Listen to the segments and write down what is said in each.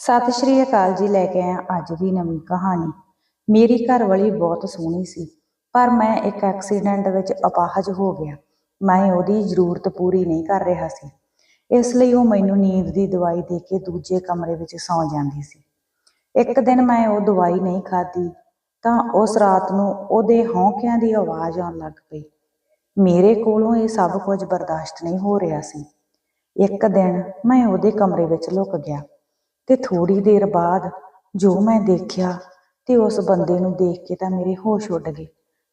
ਸਤਿ ਸ਼੍ਰੀ ਅਕਾਲ ਜੀ, ਲੈ ਕੇ ਆਇਆ ਅੱਜ ਦੀ ਨਵੀਂ ਕਹਾਣੀ। ਮੇਰੀ ਘਰਵਾਲੀ ਬਹੁਤ ਸੋਹਣੀ ਸੀ, ਪਰ ਮੈਂ ਇੱਕ ਐਕਸੀਡੈਂਟ ਵਿੱਚ ਅਪਾਹਜ ਹੋ ਗਿਆ। ਮੈਂ ਉਹਦੀ ਜ਼ਰੂਰਤ ਪੂਰੀ ਨਹੀਂ ਕਰ ਰਿਹਾ ਸੀ। ਇਸ ਲਈ ਉਹ ਮੈਨੂੰ ਨੀਂਦ ਦੀ ਦਵਾਈ ਦੇ ਕੇ ਦੂਜੇ ਕਮਰੇ ਵਿੱਚ ਸੌਂ ਜਾਂਦੀ ਸੀ। ਇੱਕ ਦਿਨ ਮੈਂ ਉਹ ਦਵਾਈ ਨਹੀਂ ਖਾਧੀ, ਤਾਂ ਉਸ ਰਾਤ ਨੂੰ ਉਹਦੇ ਹੌਂਕਿਆਂ ਦੀ ਆਵਾਜ਼ ਆਉਣ ਲੱਗ ਪਈ। ਮੇਰੇ ਕੋਲੋਂ ਇਹ ਸਭ ਕੁਝ ਬਰਦਾਸ਼ਤ ਨਹੀਂ ਹੋ ਰਿਹਾ ਸੀ। ਇੱਕ ਦਿਨ ਮੈਂ ਉਹਦੇ ਕਮਰੇ ਵਿੱਚ ਲੁਕ ਗਿਆ। ਤੇ ਥੋੜੀ ਦੇਰ ਬਾਅਦ ਜੋ ਮੈਂ ਦੇਖਿਆ ਤੇ ਉਸ ਬੰਦੇ ਨੂੰ ਦੇਖ ਕੇ ਤਾਂ ਮੇਰੇ ਹੋਸ਼ ਉੱਡ ਗਏ,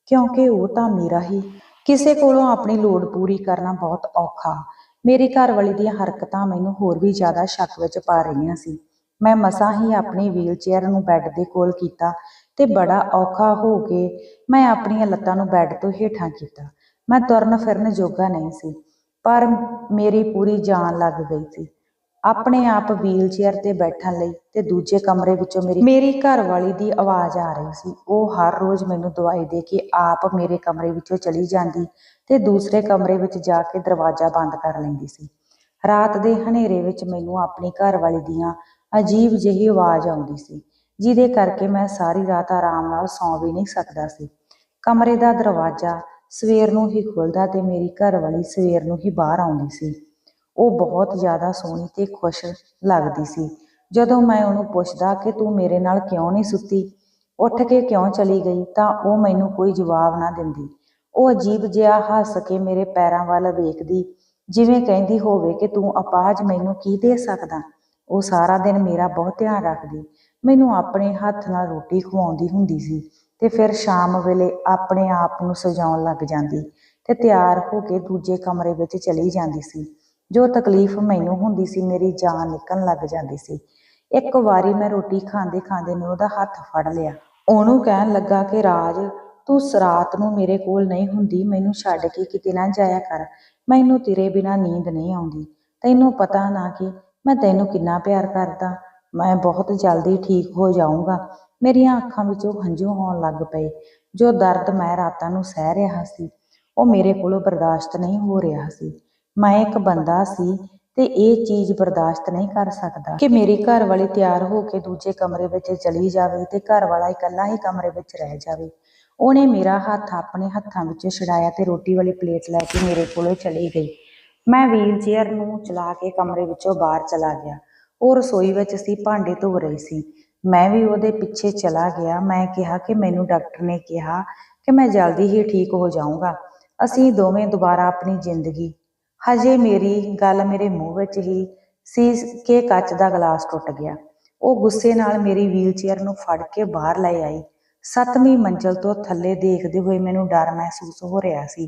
ਕਿਉਂਕਿ ਉਹ ਤਾਂ ਮੇਰਾ ਹੀ। ਕਿਸੇ ਕੋਲੋਂ ਆਪਣੀ ਲੋੜ ਪੂਰੀ ਕਰਨਾ ਬਹੁਤ ਔਖਾ। ਮੇਰੀ ਘਰਵਾਲੀ ਦੀਆਂ ਹਰਕਤਾਂ ਮੈਨੂੰ ਹੋਰ ਵੀ ਜ਼ਿਆਦਾ ਸ਼ੱਕ ਵਿੱਚ ਪਾ ਰਹੀਆਂ ਸੀ। ਮੈਂ ਮਸਾਂ ਹੀ ਆਪਣੀ ਵੀਲਚੇਅਰ ਨੂੰ ਬੈੱਡ ਦੇ ਕੋਲ ਕੀਤਾ ਤੇ ਬੜਾ ਔਖਾ ਹੋ ਕੇ ਮੈਂ ਆਪਣੀਆਂ ਲੱਤਾਂ ਨੂੰ ਬੈੱਡ ਤੋਂ ਹੇਠਾਂ ਕੀਤਾ। ਮੈਂ ਤੁਰਨ ਫਿਰਨ ਜੋਗਾ ਨਹੀਂ ਸੀ, ਪਰ ਮੇਰੀ ਪੂਰੀ ਜਾਨ ਲੱਗ ਗਈ ਸੀ। ਆਪਣੇ ਆਪ ਵੀਲਚੇਅਰ ਤੇ ਬੈਠਣ ਲਈ ਤੇ ਦੂਜੇ ਕਮਰੇ ਵਿੱਚੋਂ ਮੇਰੀ ਮੇਰੀ ਘਰਵਾਲੀ ਦੀ ਆਵਾਜ਼ ਆ ਰਹੀ ਸੀ। ਉਹ ਹਰ ਰੋਜ਼ ਮੈਨੂੰ ਦਵਾਈ ਦੇ ਕੇ ਆਪ ਮੇਰੇ ਕਮਰੇ ਵਿੱਚੋਂ ਚਲੀ ਜਾਂਦੀ ਤੇ ਦੂਸਰੇ ਕਮਰੇ ਵਿੱਚ ਜਾ ਕੇ ਦਰਵਾਜ਼ਾ ਬੰਦ ਕਰ ਲੈਂਦੀ ਸੀ। ਰਾਤ ਦੇ ਹਨੇਰੇ ਵਿੱਚ ਮੈਨੂੰ ਆਪਣੀ ਘਰਵਾਲੀ ਦੀਆਂ ਅਜੀਬ ਜਿਹੀ ਆਵਾਜ਼ ਆਉਂਦੀ ਸੀ, ਜਿਹਦੇ ਕਰਕੇ ਮੈਂ ਸਾਰੀ ਰਾਤ ਆਰਾਮ ਨਾਲ ਸੌਂ ਵੀ ਨਹੀਂ ਸਕਦਾ ਸੀ। ਕਮਰੇ ਦਾ ਦਰਵਾਜ਼ਾ ਸਵੇਰ ਨੂੰ ਹੀ ਖੁੱਲਦਾ ਤੇ ਮੇਰੀ ਘਰਵਾਲੀ ਸਵੇਰ ਨੂੰ ਹੀ ਬਾਹਰ ਆਉਂਦੀ ਸੀ। ਉਹ ਬਹੁਤ ਜ਼ਿਆਦਾ ਸੋਹਣੀ ਤੇ ਖੁਸ਼ ਲੱਗਦੀ ਸੀ। ਜਦੋਂ ਮੈਂ ਉਹਨੂੰ ਪੁੱਛਦਾ ਕਿ ਤੂੰ ਮੇਰੇ ਨਾਲ ਕਿਉਂ ਨਹੀਂ ਸੁੱਤੀ? ਉੱਠ ਕੇ ਕਿਉਂ ਚਲੀ ਗਈ? ਤਾਂ ਉਹ ਮੈਨੂੰ ਕੋਈ ਜਵਾਬ ਨਾ ਦਿੰਦੀ। ਉਹ ਅਜੀਬ ਜਿਹਾ ਹੱਸ ਕੇ ਮੇਰੇ ਪੈਰਾਂ ਵੱਲ ਵੇਖਦੀ, ਜਿਵੇਂ ਕਹਿੰਦੀ ਹੋਵੇ ਕਿ ਤੂੰ ਅਪਾਹਜ ਮੈਨੂੰ ਕੀ ਦੇ ਸਕਦਾ? ਉਹ ਸਾਰਾ ਦਿਨ ਮੇਰਾ ਬਹੁਤ ਧਿਆਨ ਰੱਖਦੀ। ਮੈਨੂੰ ਆਪਣੇ ਹੱਥ ਨਾਲ ਰੋਟੀ ਖਵਾਉਂਦੀ ਹੁੰਦੀ ਸੀ ਤੇ ਫਿਰ ਸ਼ਾਮ ਵੇਲੇ ਆਪਣੇ ਆਪ ਨੂੰ ਸਜਾਉਣ ਲੱਗ ਜਾਂਦੀ ਤੇ ਤਿਆਰ ਹੋ ਕੇ ਦੂਜੇ ਕਮਰੇ ਵਿੱਚ ਚਲੀ ਜਾਂਦੀ ਸੀ। ਜੋ ਤਕਲੀਫ ਮੈਨੂੰ ਹੁੰਦੀ ਸੀ, ਮੇਰੀ ਜਾਨ ਨਿਕਲਣ ਲੱਗ ਜਾਂਦੀ ਸੀ। ਇੱਕ ਵਾਰੀ ਮੈਂ ਰੋਟੀ ਖਾਂਦੇ ਖਾਂਦੇ ਨੇ ਉਹਦਾ ਹੱਥ ਫੜ ਲਿਆ। ਉਹਨੂੰ ਕਹਿਣ ਲੱਗਾ ਕਿ, ਰਾਜ, ਤੂੰ ਸਰਾਤ ਨੂੰ ਮੇਰੇ ਕੋਲ ਨਹੀਂ ਹੁੰਦੀ, ਮੈਨੂੰ ਛੱਡ ਕੇ ਕਿਤੇ ਨਾ ਜਾਇਆ ਕਰ। ਮੈਨੂੰ ਤੇਰੇ ਬਿਨਾ ਨੀਂਦ ਨਹੀਂ ਆਉਂਦੀ। ਤੈਨੂੰ ਪਤਾ ਨਾ ਕਿ ਮੈਂ ਤੈਨੂੰ ਕਿੰਨਾ ਪਿਆਰ ਕਰਦਾ। ਮੈਂ ਬਹੁਤ ਜਲਦੀ ਠੀਕ ਹੋ ਜਾਊਂਗਾ। ਮੇਰੀਆਂ ਅੱਖਾਂ ਵਿੱਚੋਂ ਹੰਝੂ ਆਉਣ ਲੱਗ ਪਏ। ਜੋ ਦਰਦ ਮੈਂ ਰਾਤਾਂ ਨੂੰ ਸਹਿ ਰਿਹਾ ਸੀ, ਉਹ ਮੇਰੇ ਕੋਲੋਂ ਬਰਦਾਸ਼ਤ ਨਹੀਂ ਹੋ ਰਿਹਾ ਸੀ। ਮੈਂ ਇੱਕ ਬੰਦਾ ਸੀ ਤੇ ਇਹ ਚੀਜ਼ ਬਰਦਾਸ਼ਤ ਨਹੀਂ ਕਰ ਸਕਦਾ ਕਿ ਮੇਰੀ ਘਰ ਵਾਲੀ ਤਿਆਰ ਹੋ ਕੇ ਦੂਜੇ ਕਮਰੇ ਵਿੱਚ ਚਲੀ ਜਾਵੇ ਤੇ ਘਰ ਵਾਲਾ ਇਕੱਲਾ ਹੀ ਕਮਰੇ ਵਿੱਚ ਰਹਿ ਜਾਵੇ। ਉਹਨੇ ਮੇਰਾ ਹੱਥ ਆਪਣੇ ਹੱਥਾਂ ਵਿੱਚੋਂ ਛਡਾਇਆ ਤੇ ਰੋਟੀ ਵਾਲੀ ਪਲੇਟ ਲੈ ਕੇ ਮੇਰੇ ਕੋਲੋਂ ਚਲੀ ਗਈ। ਮੈਂ ਵੀਲ ਚੇਅਰ ਨੂੰ ਚਲਾ ਕੇ ਕਮਰੇ ਵਿੱਚੋਂ ਬਾਹਰ ਚਲਾ ਗਿਆ। ਉਹ ਰਸੋਈ ਵਿੱਚ ਸੀ, ਭਾਂਡੇ ਧੋ ਰਹੀ ਸੀ। ਮੈਂ ਵੀ ਉਹਦੇ ਪਿੱਛੇ ਚਲਾ ਗਿਆ। ਮੈਂ ਕਿਹਾ ਕਿ ਮੈਨੂੰ ਡਾਕਟਰ ਨੇ ਕਿਹਾ ਕਿ ਮੈਂ ਜਲਦੀ ਹੀ ਠੀਕ ਹੋ ਜਾਊਂਗਾ। ਅਸੀਂ ਦੋਵੇਂ ਦੁਬਾਰਾ ਆਪਣੀ ਜ਼ਿੰਦਗੀ ਹਜੇ ਮੇਰੀ ਗੱਲ ਮੇਰੇ ਮੂੰਹ ਵਿੱਚ ਹੀ ਸੀ ਕਿ ਕੱਚ ਦਾ ਗਲਾਸ ਟੁੱਟ ਗਿਆ। ਉਹ ਗੁੱਸੇ ਨਾਲ ਮੇਰੀ ਵੀਲਚੇਅਰ ਨੂੰ ਫੜ ਕੇ ਬਾਹਰ ਲੈ ਆਈ। ਸੱਤਵੀਂ ਮੰਜ਼ਲ ਤੋਂ ਥੱਲੇ ਦੇਖਦੇ ਹੋਏ ਮੈਨੂੰ ਡਰ ਮਹਿਸੂਸ ਹੋ ਰਿਹਾ ਸੀ।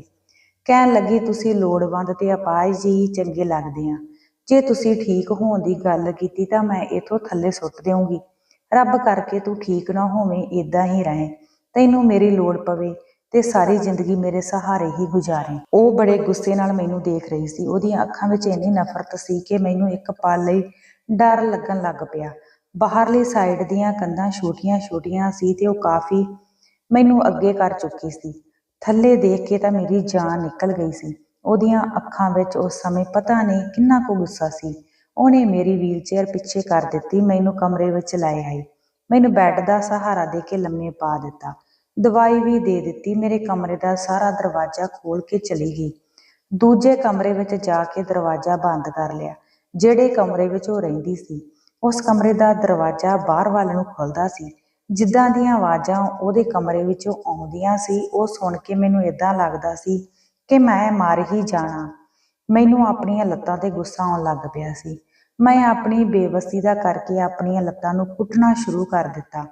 ਕਹਿਣ ਲੱਗੀ, ਤੁਸੀਂ ਲੋੜਵੰਦ ਤੇ ਅਪਾਹਜ ਜੀ ਚੰਗੇ ਲੱਗਦੇ ਆ। ਜੇ ਤੁਸੀਂ ਠੀਕ ਹੋਣ ਦੀ ਗੱਲ ਕੀਤੀ ਤਾਂ ਮੈਂ ਇਥੋਂ ਥੱਲੇ ਸੁੱਟ ਦੇਵਾਂਗੀ ਰੱਬ ਕਰਕੇ ਤੂੰ ਠੀਕ ਨਾ ਹੋਵੇਂ ਇਦਾਂ ਹੀ ਰਹੇ। ਤੈਨੂੰ ਮੇਰੀ ਲੋੜ ਪਵੇ। ਤੇ ਸਾਰੀ ਜ਼ਿੰਦਗੀ ਮੇਰੇ ਸਹਾਰੇ ਹੀ ਗੁਜ਼ਾਰੇ। ਉਹ ਬੜੇ ਗੁੱਸੇ ਨਾਲ ਮੈਨੂੰ ਦੇਖ ਰਹੀ ਸੀ। ਉਹਦੀਆਂ ਅੱਖਾਂ ਵਿੱਚ ਇੰਨੀ ਨਫ਼ਰਤ ਸੀ ਕਿ ਮੈਨੂੰ ਇੱਕ ਪਲ ਲਈ ਡਰ ਲੱਗਣ ਲੱਗ ਪਿਆ। ਬਾਹਰਲੀ ਸਾਈਡ ਦੀਆਂ ਕੰਧਾਂ ਛੋਟੀਆਂ-ਛੋਟੀਆਂ ਸੀ ਤੇ ਉਹ ਕਾਫੀ ਮੈਨੂੰ ਅੱਗੇ ਕਰ ਚੁੱਕੀ ਸੀ। ਥੱਲੇ ਦੇਖ ਕੇ ਤਾਂ ਮੇਰੀ ਜਾਨ ਨਿਕਲ ਗਈ ਸੀ। ਉਹਦੀਆਂ ਅੱਖਾਂ ਵਿੱਚ ਉਸ ਸਮੇਂ ਪਤਾ ਨਹੀਂ ਕਿੰਨਾ ਕੁ ਗੁੱਸਾ ਸੀ। ਉਹਨੇ ਮੇਰੀ ਵੀਲਚੇਅਰ ਪਿੱਛੇ ਕਰ ਦਿੱਤੀ। ਮੈਨੂੰ ਕਮਰੇ ਵਿੱਚ ਲੈ ਆਈ। ਮੈਨੂੰ ਬੈੱਡ ਦਾ ਸਹਾਰਾ ਦੇ ਕੇ ਲੰਮੇ ਪਾ ਦਿੱਤਾ। ਦਵਾਈ ਵੀ ਦੇ ਦਿੱਤੀ। ਮੇਰੇ ਕਮਰੇ ਦਾ ਸਾਰਾ ਦਰਵਾਜ਼ਾ ਖੋਲ ਕੇ ਚਲੀ ਗਈ। ਦੂਜੇ ਕਮਰੇ ਵਿੱਚ ਜਾ ਕੇ ਦਰਵਾਜ਼ਾ ਬੰਦ ਕਰ ਲਿਆ। ਜਿਹੜੇ ਕਮਰੇ ਵਿੱਚ ਉਹ ਰਹਿੰਦੀ ਸੀ, ਉਸ ਕਮਰੇ ਦਾ ਦਰਵਾਜ਼ਾ ਬਾਹਰ ਵੱਲ ਨੂੰ ਖੁੱਲਦਾ ਸੀ। ਜਿੱਦਾਂ ਦੀਆਂ ਆਵਾਜ਼ਾਂ ਉਹਦੇ ਕਮਰੇ ਵਿੱਚੋਂ ਆਉਂਦੀਆਂ ਸੀ, ਉਹ ਸੁਣ ਕੇ ਮੈਨੂੰ ਇਦਾਂ ਲੱਗਦਾ ਸੀ ਕਿ ਮੈਂ ਮਰ ਹੀ ਜਾਣਾ। ਮੈਨੂੰ ਆਪਣੀਆਂ ਲੱਤਾਂ ਤੇ ਗੁੱਸਾ ਆਉਣ ਲੱਗ ਪਿਆ ਸੀ। ਮੈਂ ਆਪਣੀ ਬੇਵਸੀ ਦਾ ਕਰਕੇ ਆਪਣੀਆਂ ਲੱਤਾਂ ਨੂੰ ਕੁੱਟਣਾ ਸ਼ੁਰੂ ਕਰ ਦਿੱਤਾ।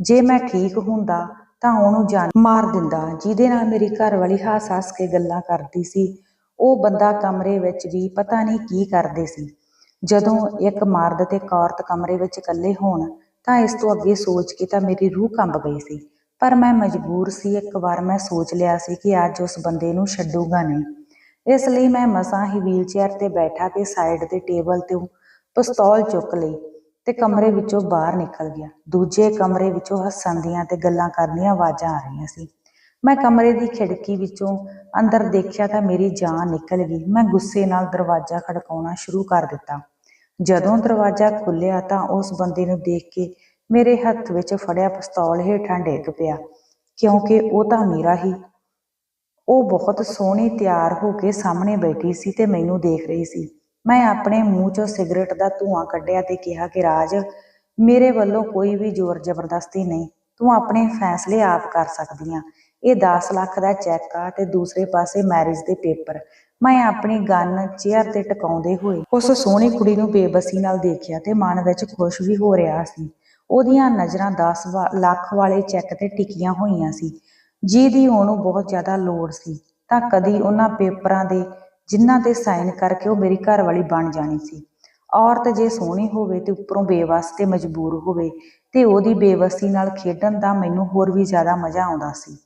ਜੇ ਮੈਂ ਠੀਕ ਹੁੰਦਾ ਤਾਂ ਉਹਨੂੰ ਜਾਨ ਮਾਰ ਦਿੰਦਾ। ਜਿਹਦੇ ਨਾਲ ਮੇਰੀ ਘਰ ਵਾਲੀ ਹੱਸ ਹੱਸ ਕੇ ਗੱਲਾਂ ਕਰਦੀ ਸੀ। ਉਹ ਬੰਦਾ ਕਮਰੇ ਵਿੱਚ ਵੀ ਪਤਾ ਨਹੀਂ ਕੀ ਕਰਦੇ ਸੀ। ਜਦੋਂ ਇੱਕ ਮਰਦ ਤੇ ਇੱਕ ਔਰਤ ਕਮਰੇ ਵਿੱਚ ਇਕੱਲੇ ਹੋਣ, ਤਾਂ ਇਸ ਤੋਂ ਅੱਗੇ ਸੋਚ ਕੇ ਤਾਂ ਮੇਰੀ ਰੂਹ ਕੰਬ ਗਈ ਸੀ। ਪਰ ਮੈਂ ਮਜਬੂਰ ਸੀ, ਇੱਕ ਵਾਰ ਮੈਂ ਸੋਚ ਲਿਆ ਸੀ ਕਿ ਅੱਜ ਉਸ ਬੰਦੇ ਨੂੰ ਛੱਡੂਗਾ ਨਹੀਂ। ਇਸ ਲਈ ਮੈਂ ਮਸਾਂ ਹੀ ਵੀਲਚੇਅਰ ਤੇ ਬੈਠਾ ਤੇ ਸਾਈਡ ਦੇ ਟੇਬਲ ਤੋਂ ਪਿਸਤੌਲ ਚੁੱਕ ਲਈ। ਤੇ ਕਮਰੇ ਵਿੱਚੋਂ ਬਾਹਰ ਨਿਕਲ ਗਿਆ। ਦੂਜੇ ਕਮਰੇ ਵਿੱਚੋਂ ਹੱਸਣ ਦੀਆਂ ਤੇ ਗੱਲਾਂ ਕਰਨ ਦੀਆਂ ਆਵਾਜ਼ਾਂ ਆ ਰਹੀਆਂ ਸੀ। ਮੈਂ ਕਮਰੇ ਦੀ ਖਿੜਕੀ ਵਿੱਚੋਂ ਅੰਦਰ ਦੇਖਿਆ ਤਾਂ ਮੇਰੀ ਜਾਨ ਨਿਕਲ ਗਈ। ਮੈਂ ਗੁੱਸੇ ਨਾਲ ਦਰਵਾਜ਼ਾ ਖੜਕਾਉਣਾ ਸ਼ੁਰੂ ਕਰ ਦਿੱਤਾ। ਜਦੋਂ ਦਰਵਾਜ਼ਾ ਖੁੱਲਿਆ ਤਾਂ ਉਸ ਬੰਦੇ ਨੂੰ ਦੇਖ ਕੇ ਮੇਰੇ ਹੱਥ ਵਿੱਚ ਫੜਿਆ ਪਿਸਤੌਲ ਹੇਠਾਂ ਡਿੱਗ ਪਿਆ। ਕਿਉਂਕਿ ਉਹ ਤਾਂ ਮੇਰਾ ਹੀ ਉਹ ਬਹੁਤ ਸੋਹਣੀ ਤਿਆਰ ਹੋ ਕੇ ਸਾਹਮਣੇ ਬੈਠੀ ਸੀ ਤੇ ਮੈਨੂੰ ਦੇਖ ਰਹੀ ਸੀ। ਮੈਂ ਆਪਣੇ ਮੂੰਹ 'ਚੋਂ ਸਿਗਰਟ ਦਾ ਧੂੰਆਂ ਕੱਢਿਆ ਤੇ ਕਿਹਾ ਕਿ ਰਾਜ, ਮੇਰੇ ਵੱਲੋਂ ਕੋਈ ਵੀ ਜ਼ੋਰ ਜ਼ਬਰਦਸਤੀ ਨਹੀਂ, ਤੂੰ ਆਪਣੇ ਫੈਸਲੇ ਆਪ ਕਰ ਸਕਦੀ ਆਂ ਇਹ 10 ਲੱਖ ਦਾ ਚੈੱਕ ਆ ਤੇ ਦੂਸਰੇ ਪਾਸੇ ਮੈਰਿਜ ਦੇ ਪੇਪਰ। ਮੈਂ ਆਪਣੀ ਗਨ ਚੇਅਰ ਤੇ ਟਿਕਾਉਂਦੇ ਹੋਏ ਉਸ ਸੋਹਣੀ ਕੁੜੀ ਨੂੰ ਬੇਬਸੀ ਨਾਲ ਦੇਖਿਆ ਤੇ ਮਨ ਵਿੱਚ ਖੁਸ਼ ਵੀ ਹੋ ਰਿਹਾ ਸੀ। ਉਹਦੀਆਂ ਨਜ਼ਰਾਂ 10 ਵਾ- ਲੱਖ ਵਾਲੇ ਚੈੱਕ ਤੇ ਟਿਕੀਆਂ ਹੋਈਆਂ ਸੀ। ਜਿਹਦੀ ਉਹਨੂੰ ਬਹੁਤ ਜ਼ਿਆਦਾ ਲੋੜ ਸੀ, ਤਾਂ ਕਦੀ ਉਹਨਾਂ ਪੇਪਰਾਂ ਦੇ ਜਿਨ੍ਹਾਂ ਤੇ ਸਾਈਨ ਕਰਕੇ ਉਹ ਮੇਰੀ ਘਰ ਵਾਲੀ ਬਣ ਜਾਣੀ ਸੀ। ਔਰਤ ਜੇ ਸੋਹਣੀ ਹੋਵੇ ਤੇ ਉੱਪਰੋਂ ਬੇਵਸ ਤੇ ਮਜਬੂਰ ਹੋਵੇ ਤੇ ਉਹਦੀ ਬੇਵਸੀ ਨਾਲ ਖੇਡਣ ਦਾ ਮੈਨੂੰ ਹੋਰ ਵੀ ਜ਼ਿਆਦਾ ਮਜ਼ਾ ਆਉਂਦਾ ਸੀ।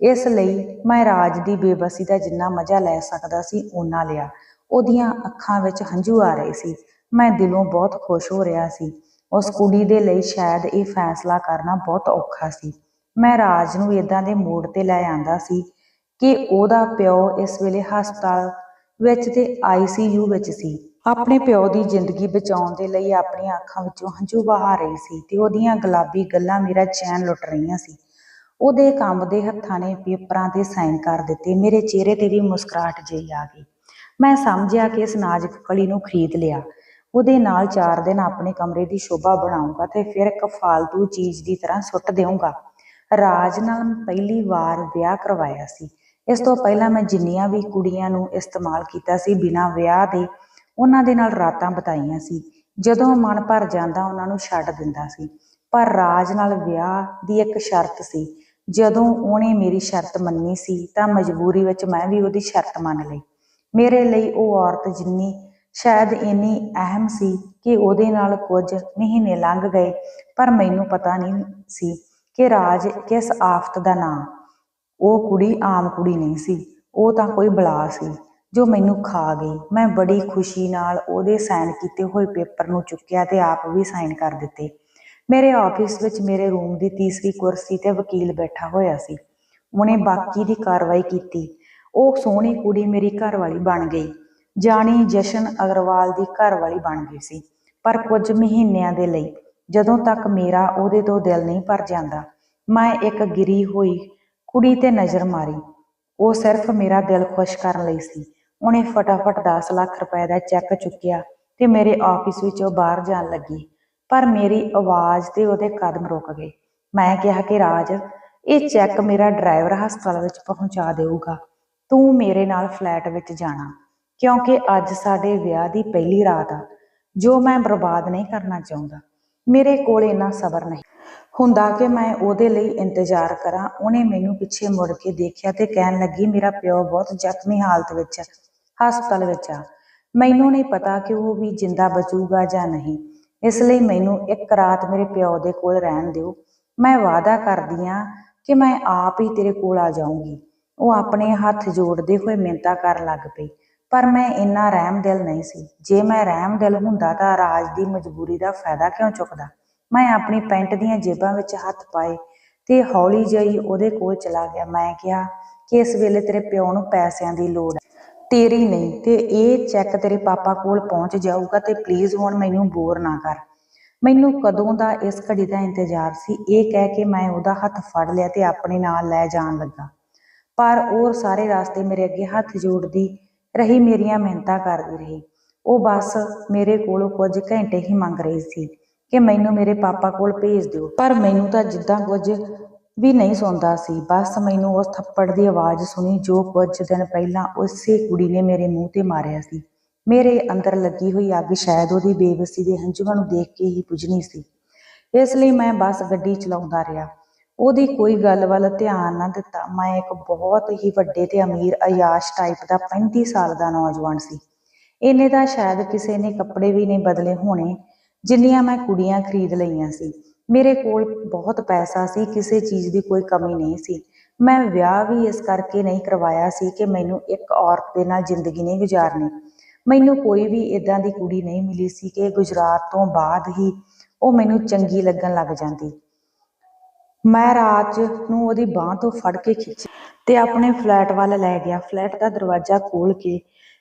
ਇਸ ਲਈ ਮੈਂ ਰਾਜ ਦੀ ਬੇਬਸੀ ਦਾ ਜਿੰਨਾ ਮਜ਼ਾ ਲੈ ਸਕਦਾ ਸੀ, ਓਨਾ ਲਿਆ। ਉਹਦੀਆਂ ਅੱਖਾਂ ਵਿੱਚ ਹੰਝੂ ਆ ਰਹੇ ਸੀ। ਮੈਂ ਦਿਲੋਂ ਬਹੁਤ ਖੁਸ਼ ਹੋ ਰਿਹਾ ਸੀ। ਉਸ ਕੁੜੀ ਦੇ ਲਈ ਸ਼ਾਇਦ ਇਹ ਫੈਸਲਾ ਕਰਨਾ ਬਹੁਤ ਔਖਾ ਸੀ। ਮੈਂ ਰਾਜ ਨੂੰ ਇਦਾਂ ਦੇ ਮੋੜ ਤੇ ਲੈ ਆਂਦਾ ਸੀ ਕਿ ਉਹਦਾ ਪਿਓ ਇਸ ਵੇਲੇ ਹਸਪਤਾਲ ਵਿੱਚ ਤੇ ਆਈਸੀਯੂ ਵਿੱਚ ਸੀ। ਆਪਣੇ ਪਿਓ ਦੀ ਜ਼ਿੰਦਗੀ ਬਚਾਉਣ ਦੇ ਲਈ ਆਪਣੀਆਂ ਅੱਖਾਂ ਵਿੱਚੋਂ ਹੰਝੂ ਵਹਾ ਰਹੀ ਸੀ ਤੇ ਉਹਦੀਆਂ ਗੁਲਾਬੀ ਗੱਲਾਂ ਮੇਰਾ ਚੈਨ ਲੁੱਟ ਰਹੀਆਂ ਸੀ। ਉਹਦੇ ਕੰਬਦੇ ਹੱਥਾਂ ਨੇ ਪੇਪਰਾਂ ਤੇ ਸਾਈਨ ਕਰ ਦਿੱਤੇ। ਮੇਰੇ ਚਿਹਰੇ ਤੇ ਵੀ ਮੁਸਕਰਾਹਟ ਜਿਹੀ ਆ ਗਈ। ਮੈਂ ਸਮਝਿਆ ਕਿ ਇਸ ਨਾਜ਼ੁਕ ਕਲੀ ਨੂੰ ਖਰੀਦ ਲਿਆ। ਉਹਦੇ ਨਾਲ 4 ਦਿਨ ਆਪਣੇ ਕਮਰੇ ਦੀ ਸ਼ੋਭਾ ਬਣਾਉਂਗਾ ਤੇ ਫਿਰ ਇੱਕ ਫਾਲਤੂ ਚੀਜ਼ ਦੀ ਤਰ੍ਹਾਂ ਸੁੱਟ ਦੇਵਾਂਗਾ ਰਾਜ ਨਾਲ ਪਹਿਲੀ ਵਾਰ ਵਿਆਹ ਕਰਵਾਇਆ ਸੀ। ਇਸ ਤੋਂ ਪਹਿਲਾਂ ਮੈਂ ਜਿੰਨੀਆਂ ਵੀ ਕੁੜੀਆਂ ਨੂੰ ਇਸਤੇਮਾਲ ਕੀਤਾ ਸੀ ਬਿਨਾਂ ਵਿਆਹ ਦੇ, ਉਹਨਾਂ ਦੇ ਨਾਲ ਰਾਤਾਂ ਬਿਤਾਈਆਂ ਸੀ। ਜਦੋਂ ਮਨ ਭਰ ਜਾਂਦਾ, ਉਹਨਾਂ ਨੂੰ ਛੱਡ ਦਿੰਦਾ ਸੀ। ਪਰ ਰਾਜ ਨਾਲ ਵਿਆਹ ਦੀ ਇੱਕ ਸ਼ਰਤ ਸੀ। ਜਦੋਂ ਉਹਨੇ ਮੇਰੀ ਸ਼ਰਤ ਮੰਨੀ ਸੀ, ਤਾਂ ਮਜਬੂਰੀ ਵਿੱਚ ਮੈਂ ਵੀ ਉਹਦੀ ਸ਼ਰਤ ਮੰਨ ਲਈ। ਮੇਰੇ ਲਈ ਉਹ ਔਰਤ ਜਿੰਨੀ ਸ਼ਾਇਦ ਇੰਨੀ ਅਹਿਮ ਸੀ ਕਿ ਉਹਦੇ ਨਾਲ ਕੁਝ ਮਹੀਨੇ ਲੰਘ ਗਏ, ਪਰ ਮੈਨੂੰ ਪਤਾ ਨਹੀਂ ਸੀ ਕਿ ਰਾਜ ਕਿਸ ਆਫਤ ਦਾ ਨਾਂ ਉਹ ਕੁੜੀ ਆਮ ਕੁੜੀ ਨਹੀਂ ਸੀ, ਉਹ ਤਾਂ ਕੋਈ ਬਲਾ ਸੀ, ਜੋ ਮੈਨੂੰ ਖਾ ਗਈ। ਮੈਂ ਬੜੀ ਖੁਸ਼ੀ ਨਾਲ ਉਹਦੇ ਸਾਈਨ ਕੀਤੇ ਹੋਏ ਪੇਪਰ ਨੂੰ ਚੁੱਕਿਆ ਤੇ ਆਪ ਵੀ ਸਾਈਨ ਕਰ ਦਿੱਤੇ। ਮੇਰੇ ਆਫਿਸ ਵਿੱਚ ਮੇਰੇ ਰੂਮ ਦੀ ਤੀਸਰੀ ਕੁਰਸੀ ਤੇ ਵਕੀਲ ਬੈਠਾ ਹੋਇਆ ਸੀ। ਉਹਨੇ ਬਾਕੀ ਦੀ ਕਾਰਵਾਈ ਕੀਤੀ। ਉਹ ਸੋਹਣੀ ਕੁੜੀ ਮੇਰੀ ਘਰਵਾਲੀ ਬਣ ਗਈ। ਜਾਣੀ ਜਸ਼ਨ ਅਗਰਵਾਲ ਦੀ ਘਰਵਾਲੀ ਬਣ ਗਈ ਸੀ। ਪਰ ਕੁਝ ਮਹੀਨਿਆਂ ਦੇ ਲਈ, ਜਦੋਂ ਤੱਕ ਮੇਰਾ ਉਹਦੇ ਤੋਂ ਦਿਲ ਨਹੀਂ ਭਰ ਜਾਂਦਾ, ਮੈਂ ਇੱਕ ਗਿਰੀ ਹੋਈ ਕੁੜੀ ਤੇ ਨਜ਼ਰ ਮਾਰੀ। ਉਹ ਸਿਰਫ ਮੇਰਾ ਦਿਲ ਖੁਸ਼ ਕਰਨ ਲਈ ਸੀ। ਉਹਨੇ ਫਟਾਫਟ 10 ਲੱਖ ਰੁਪਏ ਦਾ ਚੈੱਕ ਚੁੱਕਿਆ ਤੇ ਮੇਰੇ ਆਫਿਸ ਵਿੱਚੋਂ ਬਾਹਰ ਜਾਣ ਲੱਗੀ। ਪਰ ਮੇਰੀ ਆਵਾਜ਼ ਤੇ ਉਹਦੇ ਕਦਮ ਰੁਕ ਗਏ। ਮੈਂ ਕਿਹਾ ਕਿ, ਰਾਜ, ਇਹ ਚੈੱਕ ਮੇਰਾ ਡਰਾਈਵਰ ਹਸਪਤਾਲ ਵਿੱਚ ਪਹੁੰਚਾ ਦੇਊਗਾ। ਤੂੰ ਮੇਰੇ ਨਾਲ ਫਲੈਟ ਵਿੱਚ ਜਾਣਾ, ਕਿਉਂਕਿ ਅੱਜ ਸਾਡੇ ਵਿਆਹ ਦੀ ਪਹਿਲੀ ਰਾਤ ਆ। ਜੋ ਮੈਂ ਬਰਬਾਦ ਨਹੀਂ ਕਰਨਾ ਚਾਹੁੰਦਾ, ਮੇਰੇ ਕੋਲ ਇੰਨਾ ਸਬਰ ਨਹੀਂ। ਹੁੰਦਾ ਕਿ ਮੈਂ ਉਹਦੇ ਲਈ ਇੰਤਜ਼ਾਰ ਕਰਾਂ। ਉਹਨੇ ਮੈਨੂੰ ਪਿੱਛੇ ਮੁੜ ਕੇ ਦੇਖਿਆ ਤੇ ਕਹਿਣ ਲੱਗੀ, ਮੇਰਾ ਪਿਓ ਬਹੁਤ ਜ਼ਖਮੀ ਹਾਲਤ ਵਿੱਚ ਹਸਪਤਾਲ ਵਿੱਚ ਆ। ਮੈਨੂੰ ਨਹੀਂ ਪਤਾ ਕਿ ਉਹ ਵੀ ਜਿੰਦਾ ਬਚੂਗਾ ਜਾਂ ਨਹੀਂ। ਇਸ ਲਈ ਮੈਨੂੰ ਇੱਕ ਰਾਤ ਮੇਰੇ ਪਿਓ ਦੇ ਕੋਲ ਰਹਿਣ ਦਿਓ। ਮੈਂ ਵਾਅਦਾ ਕਰਦੀ ਆ ਕਿ ਮੈਂ ਆਪ ਹੀ ਤੇਰੇ ਕੋਲ ਆ ਜਾਊਂਗੀ। ਉਹ ਆਪਣੇ ਹੱਥ ਜੋੜਦੇ ਹੋਏ ਮਿੰਤਾ ਕਰਨ ਲੱਗ ਪਈ। ਪਰ ਮੈਂ ਇੰਨਾ ਰਹਿਮਦਿਲ ਨਹੀਂ ਸੀ। ਜੇ ਮੈਂ ਰਹਿਮਦਿਲ ਹੁੰਦਾ ਤਾਂ ਰਾਜ ਦੀ ਮਜਬੂਰੀ ਦਾ ਫਾਇਦਾ ਕਿਉਂ ਚੁੱਕਦਾ? ਮੈਂ ਆਪਣੀ ਪੈਂਟ ਦੀਆਂ ਜੇਬਾਂ ਵਿੱਚ ਹੱਥ ਪਾਏ ਤੇ ਹੌਲੀ ਜਿਹੀ ਉਹਦੇ ਕੋਲ ਚਲਾ ਗਿਆ। ਮੈਂ ਕਿਹਾ, ਕਿ ਇਸ ਵੇਲੇ ਤੇਰੇ ਪਿਓ ਨੂੰ ਪੈਸਿਆਂ ਦੀ ਲੋੜ ਹੈ ਤੇਰੀ ਨਹੀਂ, ਤੇ ਇਹ ਚੈੱਕ ਤੇਰੇ ਪਾਪਾ ਕੋਲ ਪਹੁੰਚ ਜਾਊਗਾ ਤੇ ਪਲੀਜ਼ ਹੁਣ ਮੈਨੂੰ ਬੋਰ ਨਾ ਕਰ। ਮੈਨੂੰ ਕਦੋਂ ਦਾ ਇਸ ਘੜੀ ਦਾ ਇੰਤਜ਼ਾਰ ਸੀ, ਇਹ ਕਹਿ ਕੇ ਮੈਂ ਉਹਦਾ ਹੱਥ ਫੜ ਲਿਆ ਤੇ ਆਪਣੇ ਨਾਲ ਲੈ ਜਾਣ ਲੱਗਾ। ਪਰ ਉਹ ਸਾਰੇ ਰਸਤੇ ਮੇਰੇ ਅੱਗੇ ਹੱਥ ਜੋੜਦੀ ਰਹੀ, ਮੇਰੀਆਂ ਮਿਹਨਤਾਂ ਕਰਦੀ ਰਹੀ। ਉਹ ਬਸ ਮੇਰੇ ਕੋਲੋਂ ਕੁਝ ਘੰਟੇ ਹੀ ਮੰਗ ਰਹੀ ਸੀ। ਕਿ ਮੈਨੂੰ ਮੇਰੇ ਪਾਪਾ ਕੋਲ ਭੇਜ ਦਿਓ। ਪਰ ਮੈਨੂੰ ਤਾਂ ਜਿੱਦਾਂ ਕੁਝ ਵੀ ਨਹੀਂ ਸੁਣਦਾ ਸੀ। ਬਸ ਮੈਨੂੰ ਉਸ ਥੱਪੜ ਦੀ ਆਵਾਜ਼ ਸੁਣੀ ਜੋ ਕੁਝ ਦਿਨ ਪਹਿਲਾਂ ਉਸੇ ਕੁੜੀ ਨੇ ਮੇਰੇ ਮੂੰਹ ਤੇ ਮਾਰਿਆ ਸੀ। ਮੇਰੇ ਅੰਦਰ ਲੱਗੀ ਹੋਈ ਅੱਗ ਸ਼ਾਇਦ ਉਹਦੀ ਬੇਵਸੀ ਦੇ ਹੰਝੂਆਂ ਨੂੰ ਦੇਖ ਕੇ ਹੀ ਪੁੱਜਣੀ ਸੀ। ਇਸ ਲਈ ਮੈਂ ਬਸ ਗੱਡੀ ਚਲਾਉਂਦਾ ਰਿਹਾ। ਉਹਦੀ ਕੋਈ ਗੱਲ ਵੱਲ ਧਿਆਨ ਨਾ ਦਿੱਤਾ। ਮੈਂ ਇੱਕ ਬਹੁਤ ਹੀ ਵੱਡੇ ਤੇ ਅਮੀਰ ਅਯਾਸ਼ ਟਾਈਪ ਦਾ 35 ਸਾਲ ਦਾ ਨੌਜਵਾਨ ਸੀ। ਇਹਨੇ ਤਾਂ ਸ਼ਾਇਦ ਕਿਸੇ ਨੇ ਕੱਪੜੇ ਵੀ ਨਹੀਂ ਬਦਲੇ ਹੋਣੇ। ਜਿੰਨੀਆਂ ਮੈਂ ਕੁੜੀਆਂ ਖਰੀਦ ਲਈਆਂ ਸੀ, ਮੇਰੇ ਕੋਲ ਬਹੁਤ ਪੈਸਾ ਸੀ, ਕਿਸੇ ਚੀਜ਼ ਦੀ ਕੋਈ ਕਮੀ ਨਹੀਂ ਸੀ। ਮੈਂ ਵਿਆਹ ਵੀ ਇਸ ਕਰਕੇ ਨਹੀਂ ਕਰਵਾਇਆ ਸੀ ਕਿ ਮੈਨੂੰ ਇੱਕ ਔਰਤ ਦੇ ਨਾਲ ਜ਼ਿੰਦਗੀ ਨਹੀਂ ਗੁਜ਼ਾਰਨੀ। ਮੈਨੂੰ ਕੋਈ ਵੀ ਇਦਾਂ ਦੀ ਕੁੜੀ ਨਹੀਂ ਮਿਲੀ ਸੀ ਕਿ ਗੁਜਰਾਤ ਤੋਂ ਬਾਅਦ ਹੀ ਉਹ ਮੈਨੂੰ ਚੰਗੀ ਲੱਗਣ ਲੱਗ ਜਾਂਦੀ। ਮੈਂ ਰਾਜ ਨੂੰ ਉਹਦੀ ਬਾਹ ਤੋਂ ਫੜ ਕੇ ਖਿੱਚਿਆ ਤੇ ਆਪਣੇ ਫਲੈਟ ਵੱਲ ਲੈ ਗਿਆ। ਫਲੈਟ ਦਾ ਦਰਵਾਜ਼ਾ ਖੋਲ ਕੇ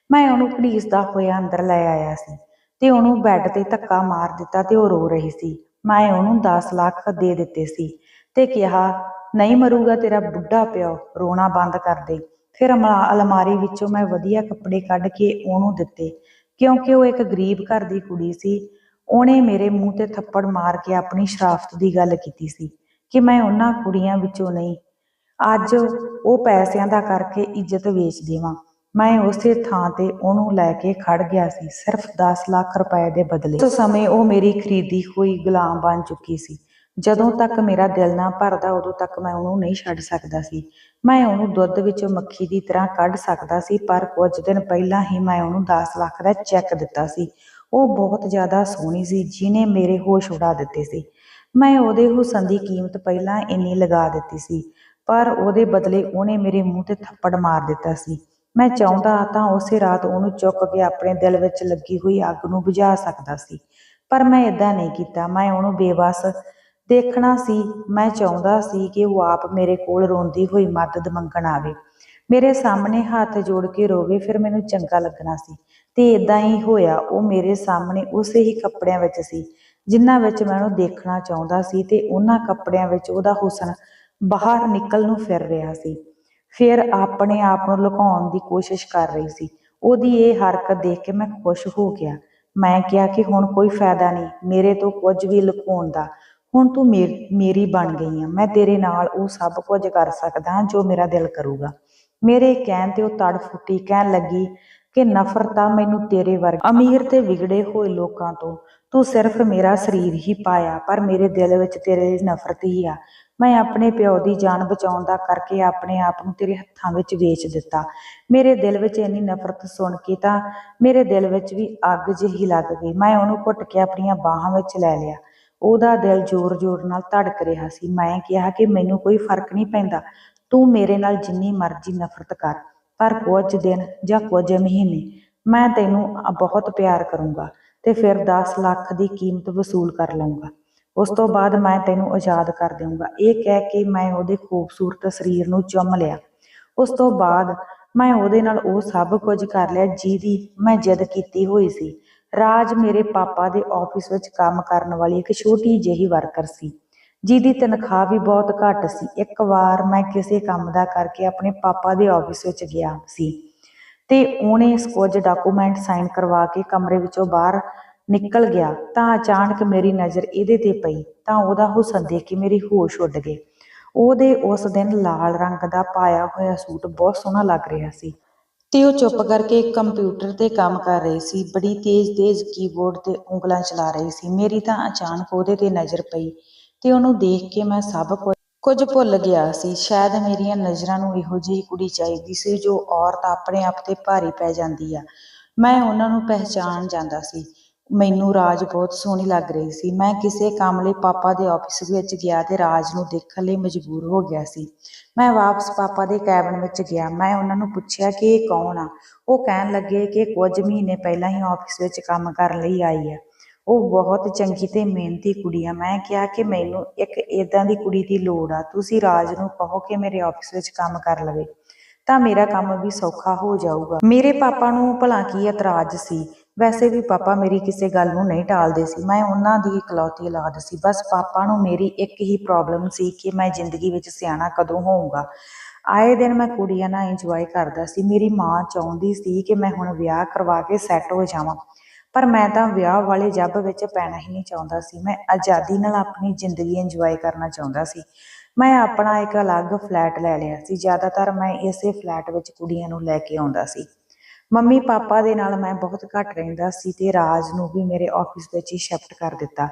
ਮੈਂ ਉਹਨੂੰ ਘੜੀਸਦਾ ਹੋਇਆ ਅੰਦਰ ਲੈ ਆਇਆ ਸੀ। ਤੇ ਉਹਨੂੰ ਬੈੱਡ ਤੇ ਧੱਕਾ ਮਾਰ ਦਿੱਤਾ ਤੇ ਉਹ ਰੋ ਰਹੀ ਸੀ। ਮੈਂ ਉਹਨੂੰ 10 ਲੱਖ ਦੇ ਦਿੱਤੇ ਸੀ ਤੇ ਕਿਹਾ, ਨਹੀਂ ਮਰੂਗਾ ਤੇਰਾ ਬੁੱਢਾ ਪਿਓ, ਰੋਣਾ ਬੰਦ ਕਰ ਦੇ। ਫਿਰ ਅਮਾ- ਅਲਮਾਰੀ ਵਿੱਚੋਂ ਮੈਂ ਵਧੀਆ ਕੱਪੜੇ ਕੱਢ ਕੇ ਉਹਨੂੰ ਦਿੱਤੇ। ਕਿਉਂਕਿ ਉਹ ਇੱਕ ਗਰੀਬ ਘਰ ਦੀ ਕੁੜੀ ਸੀ, ਉਹਨੇ ਮੇਰੇ ਮੂੰਹ ਤੇ ਥੱਪੜ ਮਾਰ ਕੇ ਆਪਣੀ ਸ਼ਰਾਫਤ ਦੀ ਗੱਲ ਕੀਤੀ ਸੀ ਕਿ ਮੈਂ ਉਹਨਾਂ ਕੁੜੀਆਂ ਵਿੱਚੋਂ ਨਹੀਂ, ਅੱਜ ਉਹ ਪੈਸਿਆਂ ਦਾ ਕਰਕੇ ਇੱਜ਼ਤ ਵੇਚ ਦੇਵਾਂ। ਮੈਂ ਉਸੇ ਥਾਂ ਤੇ ਉਹਨੂੰ ਲੈ ਕੇ ਖੜ ਗਿਆ ਸੀ, ਸਿਰਫ 10 ਲੱਖ ਰੁਪਏ ਦੇ ਬਦਲੇ। ਉਸ ਸਮੇਂ ਉਹ ਮੇਰੀ ਖਰੀਦੀ ਹੋਈ ਗੁਲਾਮ ਬਣ ਚੁੱਕੀ ਸੀ। ਜਦੋਂ ਤੱਕ ਮੇਰਾ ਦਿਲ ਨਾ ਭਰਦਾ, ਉਦੋਂ ਤੱਕ ਮੈਂ ਉਹਨੂੰ ਨਹੀਂ ਛੱਡ ਸਕਦਾ ਸੀ। ਮੈਂ ਉਹਨੂੰ ਦੁੱਧ ਵਿੱਚੋਂ ਮੱਖੀ ਦੀ ਤਰ੍ਹਾਂ ਕੱਢ ਸਕਦਾ ਸੀ, ਪਰ ਕੁਝ ਦਿਨ ਪਹਿਲਾਂ ਹੀ ਮੈਂ ਉਹਨੂੰ 10 ਲੱਖ ਦਾ ਚੈੱਕ ਦਿੱਤਾ ਸੀ। ਉਹ ਬਹੁਤ ਜ਼ਿਆਦਾ ਸੋਹਣੀ ਸੀ ਜਿਨੇ ਮੇਰੇ ਹੋਸ਼ ਉਡਾ ਦਿੱਤੇ ਸੀ। ਮੈਂ ਉਹਦੇ ਹੁਸਨ ਦੀ ਕੀਮਤ ਪਹਿਲਾਂ ਇੰਨੀ ਲਗਾ ਦਿੱਤੀ ਸੀ, ਪਰ ਉਹਦੇ ਬਦਲੇ ਉਹਨੇ ਮੇਰੇ ਮੂੰਹ ਤੇ ਥੱਪੜ ਮਾਰ ਦਿੱਤਾ ਸੀ। ਮੈਂ ਚਾਹੁੰਦਾ ਤਾਂ ਉਸੇ ਰਾਤ ਉਹਨੂੰ ਚੁੱਕ ਕੇ ਆਪਣੇ ਦਿਲ ਵਿੱਚ ਲੱਗੀ ਹੋਈ ਅੱਗ ਨੂੰ ਬੁਝਾ ਸਕਦਾ ਸੀ। ਪਰ ਮੈਂ ਇਦਾਂ ਨਹੀਂ ਕੀਤਾ। ਮੈਂ ਉਹਨੂੰ ਬੇਵਸ ਦੇਖਣਾ ਸੀ। ਮੈਂ ਚਾਹੁੰਦਾ ਸੀ ਕਿ ਉਹ ਆਪ ਮੇਰੇ ਕੋਲ ਰੋਂਦੀ ਹੋਈ ਮਦਦ ਮੰਗਣ ਆਵੇ। ਮੇਰੇ ਸਾਹਮਣੇ ਹੱਥ ਜੋੜ ਕੇ ਰੋਵੇ, ਫਿਰ ਮੈਨੂੰ ਚੰਗਾ ਲੱਗਣਾ ਸੀ। ਤੇ ਇਦਾਂ ਹੀ ਹੋਇਆ। ਉਹ ਮੇਰੇ ਸਾਹਮਣੇ ਉਸੇ ਹੀ ਕੱਪੜਿਆਂ ਵਿੱਚ ਸੀ, ਜਿਨ੍ਹਾਂ ਵਿੱਚ ਮੈਂ ਉਹਨੂੰ ਦੇਖਣਾ ਚਾਹੁੰਦਾ ਸੀ ਤੇ ਉਹਨਾਂ ਕੱਪੜਿਆਂ ਵਿੱਚ ਉਹਦਾ ਹੁਸਨ ਬਾਹਰ ਨਿਕਲ ਨੂੰ ਫਿਰ ਰਿਹਾ ਸੀ। ਫਿਰ ਆਪਣੇ ਆਪ ਨੂੰ ਲੁਕਾਉਣ ਦੀ ਕੋਸ਼ਿਸ਼ ਕਰ ਰਹੀ ਸੀ। ਉਹਦੀ ਇਹ ਹਰਕਤ ਦੇਖ ਕੇ ਮੈਂ ਖੁਸ਼ ਹੋ ਗਿਆ। ਮੈਂ ਕਿਹਾ ਕਿ ਹੁਣ ਕੋਈ ਫਾਇਦਾ ਨਹੀਂ, ਮੇਰੇ ਤੋਂ ਕੁਝ ਵੀ ਲੁਕਾਉਣ ਦਾ। ਹੁਣ ਤੂੰ ਮੇਰੀ ਬਣ ਗਈ ਆ। ਮੈਂ ਤੇਰੇ ਨਾਲ ਉਹ ਸਭ ਕੁਝ ਕਰ ਸਕਦਾ ਹਾਂ ਜੋ ਮੇਰਾ ਦਿਲ ਕਰੂਗਾ। ਮੇਰੇ ਕਹਿਣ ਤੇ ਉਹ ਤੜ ਫੁੱਟੀ ਕਹਿਣ ਲੱਗੀ ਕਿ ਨਫ਼ਰਤ ਆ ਮੈਨੂੰ ਤੇਰੇ ਵਰਗੇ ਅਮੀਰ ਤੇ ਵਿਗੜੇ ਹੋਏ ਲੋਕਾਂ ਤੋਂ ਤੂੰ ਸਿਰਫ ਮੇਰਾ ਸਰੀਰ ਹੀ ਪਾਇਆ, ਪਰ ਮੇਰੇ ਦਿਲ ਵਿੱਚ ਤੇਰੇ ਲਈ ਨਫ਼ਰਤ ਹੀ ਆ। ਮੈਂ ਆਪਣੇ ਪਿਓ ਦੀ ਜਾਨ ਬਚਾਉਣ ਦਾ ਕਰਕੇ ਆਪਣੇ ਆਪ ਨੂੰ ਤੇਰੇ ਹੱਥਾਂ ਵਿੱਚ ਵੇਚ ਦਿੱਤਾ। ਮੇਰੇ ਦਿਲ ਵਿੱਚ ਇੰਨੀ ਨਫ਼ਰਤ ਸੁਣ ਕੇ ਤਾਂ ਮੇਰੇ ਦਿਲ ਵਿੱਚ ਵੀ ਅੱਗ ਜਿਹੀ ਲੱਗ ਗਈ। ਮੈਂ ਉਹਨੂੰ ਘੁੱਟ ਕੇ ਆਪਣੀਆਂ ਬਾਹਾਂ ਵਿੱਚ ਲੈ ਲਿਆ। ਉਹਦਾ ਦਿਲ ਜ਼ੋਰ-ਜ਼ੋਰ ਨਾਲ ਧੜਕ ਰਿਹਾ ਸੀ। ਮੈਂ ਕਿਹਾ ਕਿ ਮੈਨੂੰ ਕੋਈ ਫ਼ਰਕ ਨਹੀਂ ਪੈਂਦਾ। ਤੂੰ ਮੇਰੇ ਨਾਲ ਜਿੰਨੀ ਮਰਜ਼ੀ ਨਫ਼ਰਤ ਕਰ, ਪਰ ਕੁਝ ਦਿਨ ਜਾਂ ਕੁਝ ਮਹੀਨੇ ਮੈਂ ਤੈਨੂੰ ਬਹੁਤ ਪਿਆਰ ਕਰੂੰਗਾ ਤੇ ਫਿਰ 10 ਲੱਖ ਦੀ ਕੀਮਤ ਵਸੂਲ ਕਰ ਲਵਾਂਗਾ ਉਸ ਤੋਂ ਬਾਅਦ ਮੈਂ ਤੈਨੂੰ ਆਜ਼ਾਦ ਕਰ ਦੇਵਾਂਗਾ ਇਹ ਕਹਿ ਕੇ ਮੈਂ ਉਹਦੇ ਖੂਬਸੂਰਤ ਸਰੀਰ ਨੂੰ ਚੁੰਮ ਲਿਆ। ਉਸ ਤੋਂ ਬਾਅਦ ਮੈਂ ਉਹਦੇ ਨਾਲ ਉਹ ਸਭ ਕੁਝ ਕਰ ਲਿਆ ਜਿਹਦੀ ਮੈਂ ਜਿੱਦ ਕੀਤੀ ਹੋਈ ਸੀ। ਰਾਜ ਮੇਰੇ ਪਾਪਾ ਦੇ ਆਫਿਸ ਵਿੱਚ ਕੰਮ ਕਰਨ ਵਾਲੀ ਇੱਕ ਛੋਟੀ ਜਿਹੀ ਵਰਕਰ ਸੀ, ਜਿਹਦੀ ਤਨਖਾਹ ਵੀ ਬਹੁਤ ਘੱਟ ਸੀ। ਇੱਕ ਵਾਰ ਮੈਂ ਕਿਸੇ ਕੰਮ ਦਾ ਕਰਕੇ ਆਪਣੇ ਪਾਪਾ ਦੇ ਆਫਿਸ ਵਿੱਚ ਗਿਆ ਸੀ ਤੇ ਉਹਨੇ ਕੁਝ ਡਾਕੂਮੈਂਟ ਸਾਈਨ ਕਰਵਾ ਕੇ ਕਮਰੇ ਵਿੱਚੋਂ ਬਾਹਰ ਨਿਕਲ ਗਿਆ, ਤਾਂ ਅਚਾਨਕ ਮੇਰੀ ਨਜ਼ਰ ਇਹਦੇ ਤੇ ਪਈ, ਤਾਂ ਉਹਦਾ ਹੁਸਨ ਦੇਖ ਕੇ ਮੇਰੀ ਹੋਸ਼ ਉੱਡ ਗਈ। ਉਹਦੇ ਉਸ ਦਿਨ ਲਾਲ ਰੰਗ ਦਾ ਪਾਇਆ ਹੋਇਆ ਸੂਟ ਬਹੁਤ ਸੋਹਣਾ ਲੱਗ ਰਿਹਾ ਸੀ। ਤੇ ਉਹ ਚੁੱਪ ਕਰਕੇ ਕੰਪਿਊਟਰ ਤੇ ਕੰਮ ਕਰ ਰਹੀ ਸੀ, ਬੜੀ ਤੇਜ਼-ਤੇਜ਼ ਕੀਬੋਰਡ ਤੇ ਉਂਗਲਾਂ ਚਲਾ ਰਹੀ ਸੀ। ਮੇਰੀ ਤਾਂ ਅਚਾਨਕ ਉਹਦੇ ਤੇ ਨਜ਼ਰ ਪਈ ਤੇ ਉਹਨੂੰ ਦੇਖ ਕੇ ਮੈਂ ਸਭ ਕੁਝ ਭੁੱਲ ਗਿਆ ਸੀ। ਸ਼ਾਇਦ ਮੇਰੀਆਂ ਨਜ਼ਰਾਂ ਨੂੰ ਇਹੋ ਜਿਹੀ ਕੁੜੀ ਚਾਹੀਦੀ ਸੀ ਜੋ ਔਰਤ ਆਪਣੇ ਆਪ ਤੇ ਭਾਰੀ ਪੈ ਜਾਂਦੀ ਆ। ਮੈਂ ਉਹਨਾਂ ਨੂੰ ਪਹਿਚਾਣ ਜਾਂਦਾ ਸੀ। ਮੈਨੂੰ ਰਾਜ ਬਹੁਤ ਸੋਹਣੀ ਲੱਗ ਰਹੀ ਸੀ। ਮੈਂ ਕਿਸੇ ਕੰਮ ਲਈ ਪਾਪਾ ਦੇ ਆਫਿਸ ਵਿੱਚ ਗਿਆ ਤੇ ਰਾਜ ਨੂੰ ਦੇਖਣ ਲਈ ਮਜਬੂਰ ਹੋ ਗਿਆ ਸੀ। ਮੈਂ ਵਾਪਸ ਪਾਪਾ ਦੇ ਕੈਬਨ ਵਿੱਚ ਗਿਆ। ਮੈਂ ਉਹਨਾਂ ਨੂੰ ਪੁੱਛਿਆ ਕਿ ਇਹ ਕੌਣ ਆ? ਉਹ ਕਹਿਣ ਲੱਗੇ ਕਿ ਕੁਝ ਮਹੀਨੇ ਪਹਿਲਾਂ ਹੀ ਆਫਿਸ ਵਿੱਚ ਕੰਮ ਕਰਨ ਲਈ ਆਈ ਹੈ ਉਹ ਬਹੁਤ ਚੰਗੀ ਤੇ ਮਿਹਨਤੀ ਕੁੜੀ ਆ। ਮੈਂ ਕਿਹਾ ਕਿ ਮੈਨੂੰ ਇੱਕ ਇਦਾਂ ਦੀ ਕੁੜੀ ਦੀ ਲੋੜ ਆ। ਤੁਸੀਂ ਰਾਜ ਨੂੰ ਕਹੋ ਕਿ ਮੇਰੇ ਆਫਿਸ ਵਿੱਚ ਕੰਮ ਕਰ ਲਵੇ। ਤਾਂ ਮੇਰਾ ਕੰਮ ਵੀ ਸੌਖਾ ਹੋ ਜਾਊਗਾ। ਮੇਰੇ ਪਾਪਾ ਨੂੰ ਭਲਾ ਕੀ ਇਤਰਾਜ਼ ਸੀ? ਵੈਸੇ ਵੀ ਪਾਪਾ ਮੇਰੀ ਕਿਸੇ ਗੱਲ ਨੂੰ ਨਹੀਂ ਟਾਲਦੇ ਸੀ। ਮੈਂ ਉਹਨਾਂ ਦੀ ਇਕਲੌਤੀ ਔਲਾਦ ਸੀ। ਬਸ ਪਾਪਾ ਨੂੰ ਮੇਰੀ ਇੱਕ ਹੀ ਪ੍ਰੋਬਲਮ ਸੀ ਕਿ ਮੈਂ ਜ਼ਿੰਦਗੀ ਵਿੱਚ ਸਿਆਣਾ ਕਦੋਂ ਹੋਊਂਗਾ। ਆਏ ਦਿਨ ਮੈਂ ਕੁੜੀਆਂ ਨਾਲ ਇੰਜੋਏ ਕਰਦਾ ਸੀ। ਮੇਰੀ ਮਾਂ ਚਾਹੁੰਦੀ ਸੀ ਕਿ ਮੈਂ ਹੁਣ ਵਿਆਹ ਕਰਵਾ ਕੇ ਸੈੱਟ ਹੋ ਜਾਵਾਂ। ਪਰ ਮੈਂ ਤਾਂ ਵਿਆਹ ਵਾਲੇ ਜੱਬ ਵਿੱਚ ਪੈਣਾ ਹੀ ਨਹੀਂ ਚਾਹੁੰਦਾ ਸੀ। ਮੈਂ ਆਜ਼ਾਦੀ ਨਾਲ ਆਪਣੀ ਜ਼ਿੰਦਗੀ ਇੰਜੋਏ ਕਰਨਾ ਚਾਹੁੰਦਾ ਸੀ। ਮੈਂ ਆਪਣਾ ਇੱਕ ਅਲੱਗ ਫਲੈਟ ਲੈ ਲਿਆ ਸੀ। ਜ਼ਿਆਦਾਤਰ ਮੈਂ ਇਸੇ ਫਲੈਟ ਵਿੱਚ ਕੁੜੀਆਂ ਨੂੰ ਲੈ ਕੇ ਆਉਂਦਾ ਸੀ। ਮੰਮੀ ਪਾਪਾ ਦੇ ਨਾਲ ਮੈਂ ਬਹੁਤ ਘੱਟ ਰਹਿੰਦਾ ਸੀ ਤੇ ਰਾਜ ਨੂੰ ਵੀ ਮੇਰੇ ਆਫਿਸ ਵਿੱਚ ਹੀ ਸ਼ਿਫਟ ਕਰ ਦਿੱਤਾ।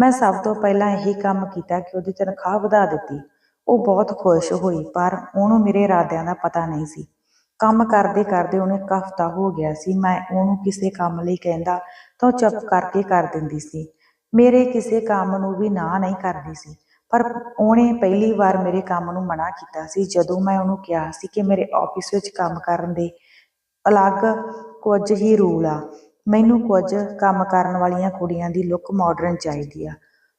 ਮੈਂ ਸਭ ਤੋਂ ਪਹਿਲਾਂ ਇਹੀ ਕੰਮ ਕੀਤਾ ਕਿ ਉਹਦੀ ਤਨਖਾਹ ਵਧਾ ਦਿੱਤੀ। ਉਹ ਬਹੁਤ ਖੁਸ਼ ਹੋਈ, ਪਰ ਉਹਨੂੰ ਮੇਰੇ ਇਰਾਦਿਆਂ ਦਾ ਪਤਾ ਨਹੀਂ ਸੀ। ਕੰਮ ਕਰਦੇ ਕਰਦੇ ਉਹਨੇ ਇੱਕ ਹਫ਼ਤਾ ਹੋ ਗਿਆ ਸੀ। ਮੈਂ ਉਹਨੂੰ ਕਿਸੇ ਕੰਮ ਲਈ ਕਹਿੰਦਾ ਤਾਂ ਉਹ ਚੁੱਪ ਕਰਕੇ ਕਰ ਦਿੰਦੀ ਸੀ। ਮੇਰੇ ਕਿਸੇ ਕੰਮ ਨੂੰ ਵੀ ਨਾ ਨਹੀਂ ਕਰਦੀ ਸੀ, ਪਰ ਉਹਨੇ ਪਹਿਲੀ ਵਾਰ ਮੇਰੇ ਕੰਮ ਨੂੰ ਮਨਾ ਕੀਤਾ ਸੀ। ਜਦੋਂ ਮੈਂ ਉਹਨੂੰ ਕਿਹਾ ਸੀ ਕਿ ਮੇਰੇ ਆਫਿਸ ਵਿੱਚ ਕੰਮ ਕਰਨ ਦੇ ਅਲੱਗ ਕੁਝ ਹੀ ਰੂਲ ਆ। ਮੈਨੂੰ ਕੁਝ ਕੰਮ ਕਰਨ ਵਾਲੀਆਂ ਕੁੜੀਆਂ ਦੀ ਲੁੱਕ ਮਾਡਰਨ ਚਾਹੀਦੀ ਆ।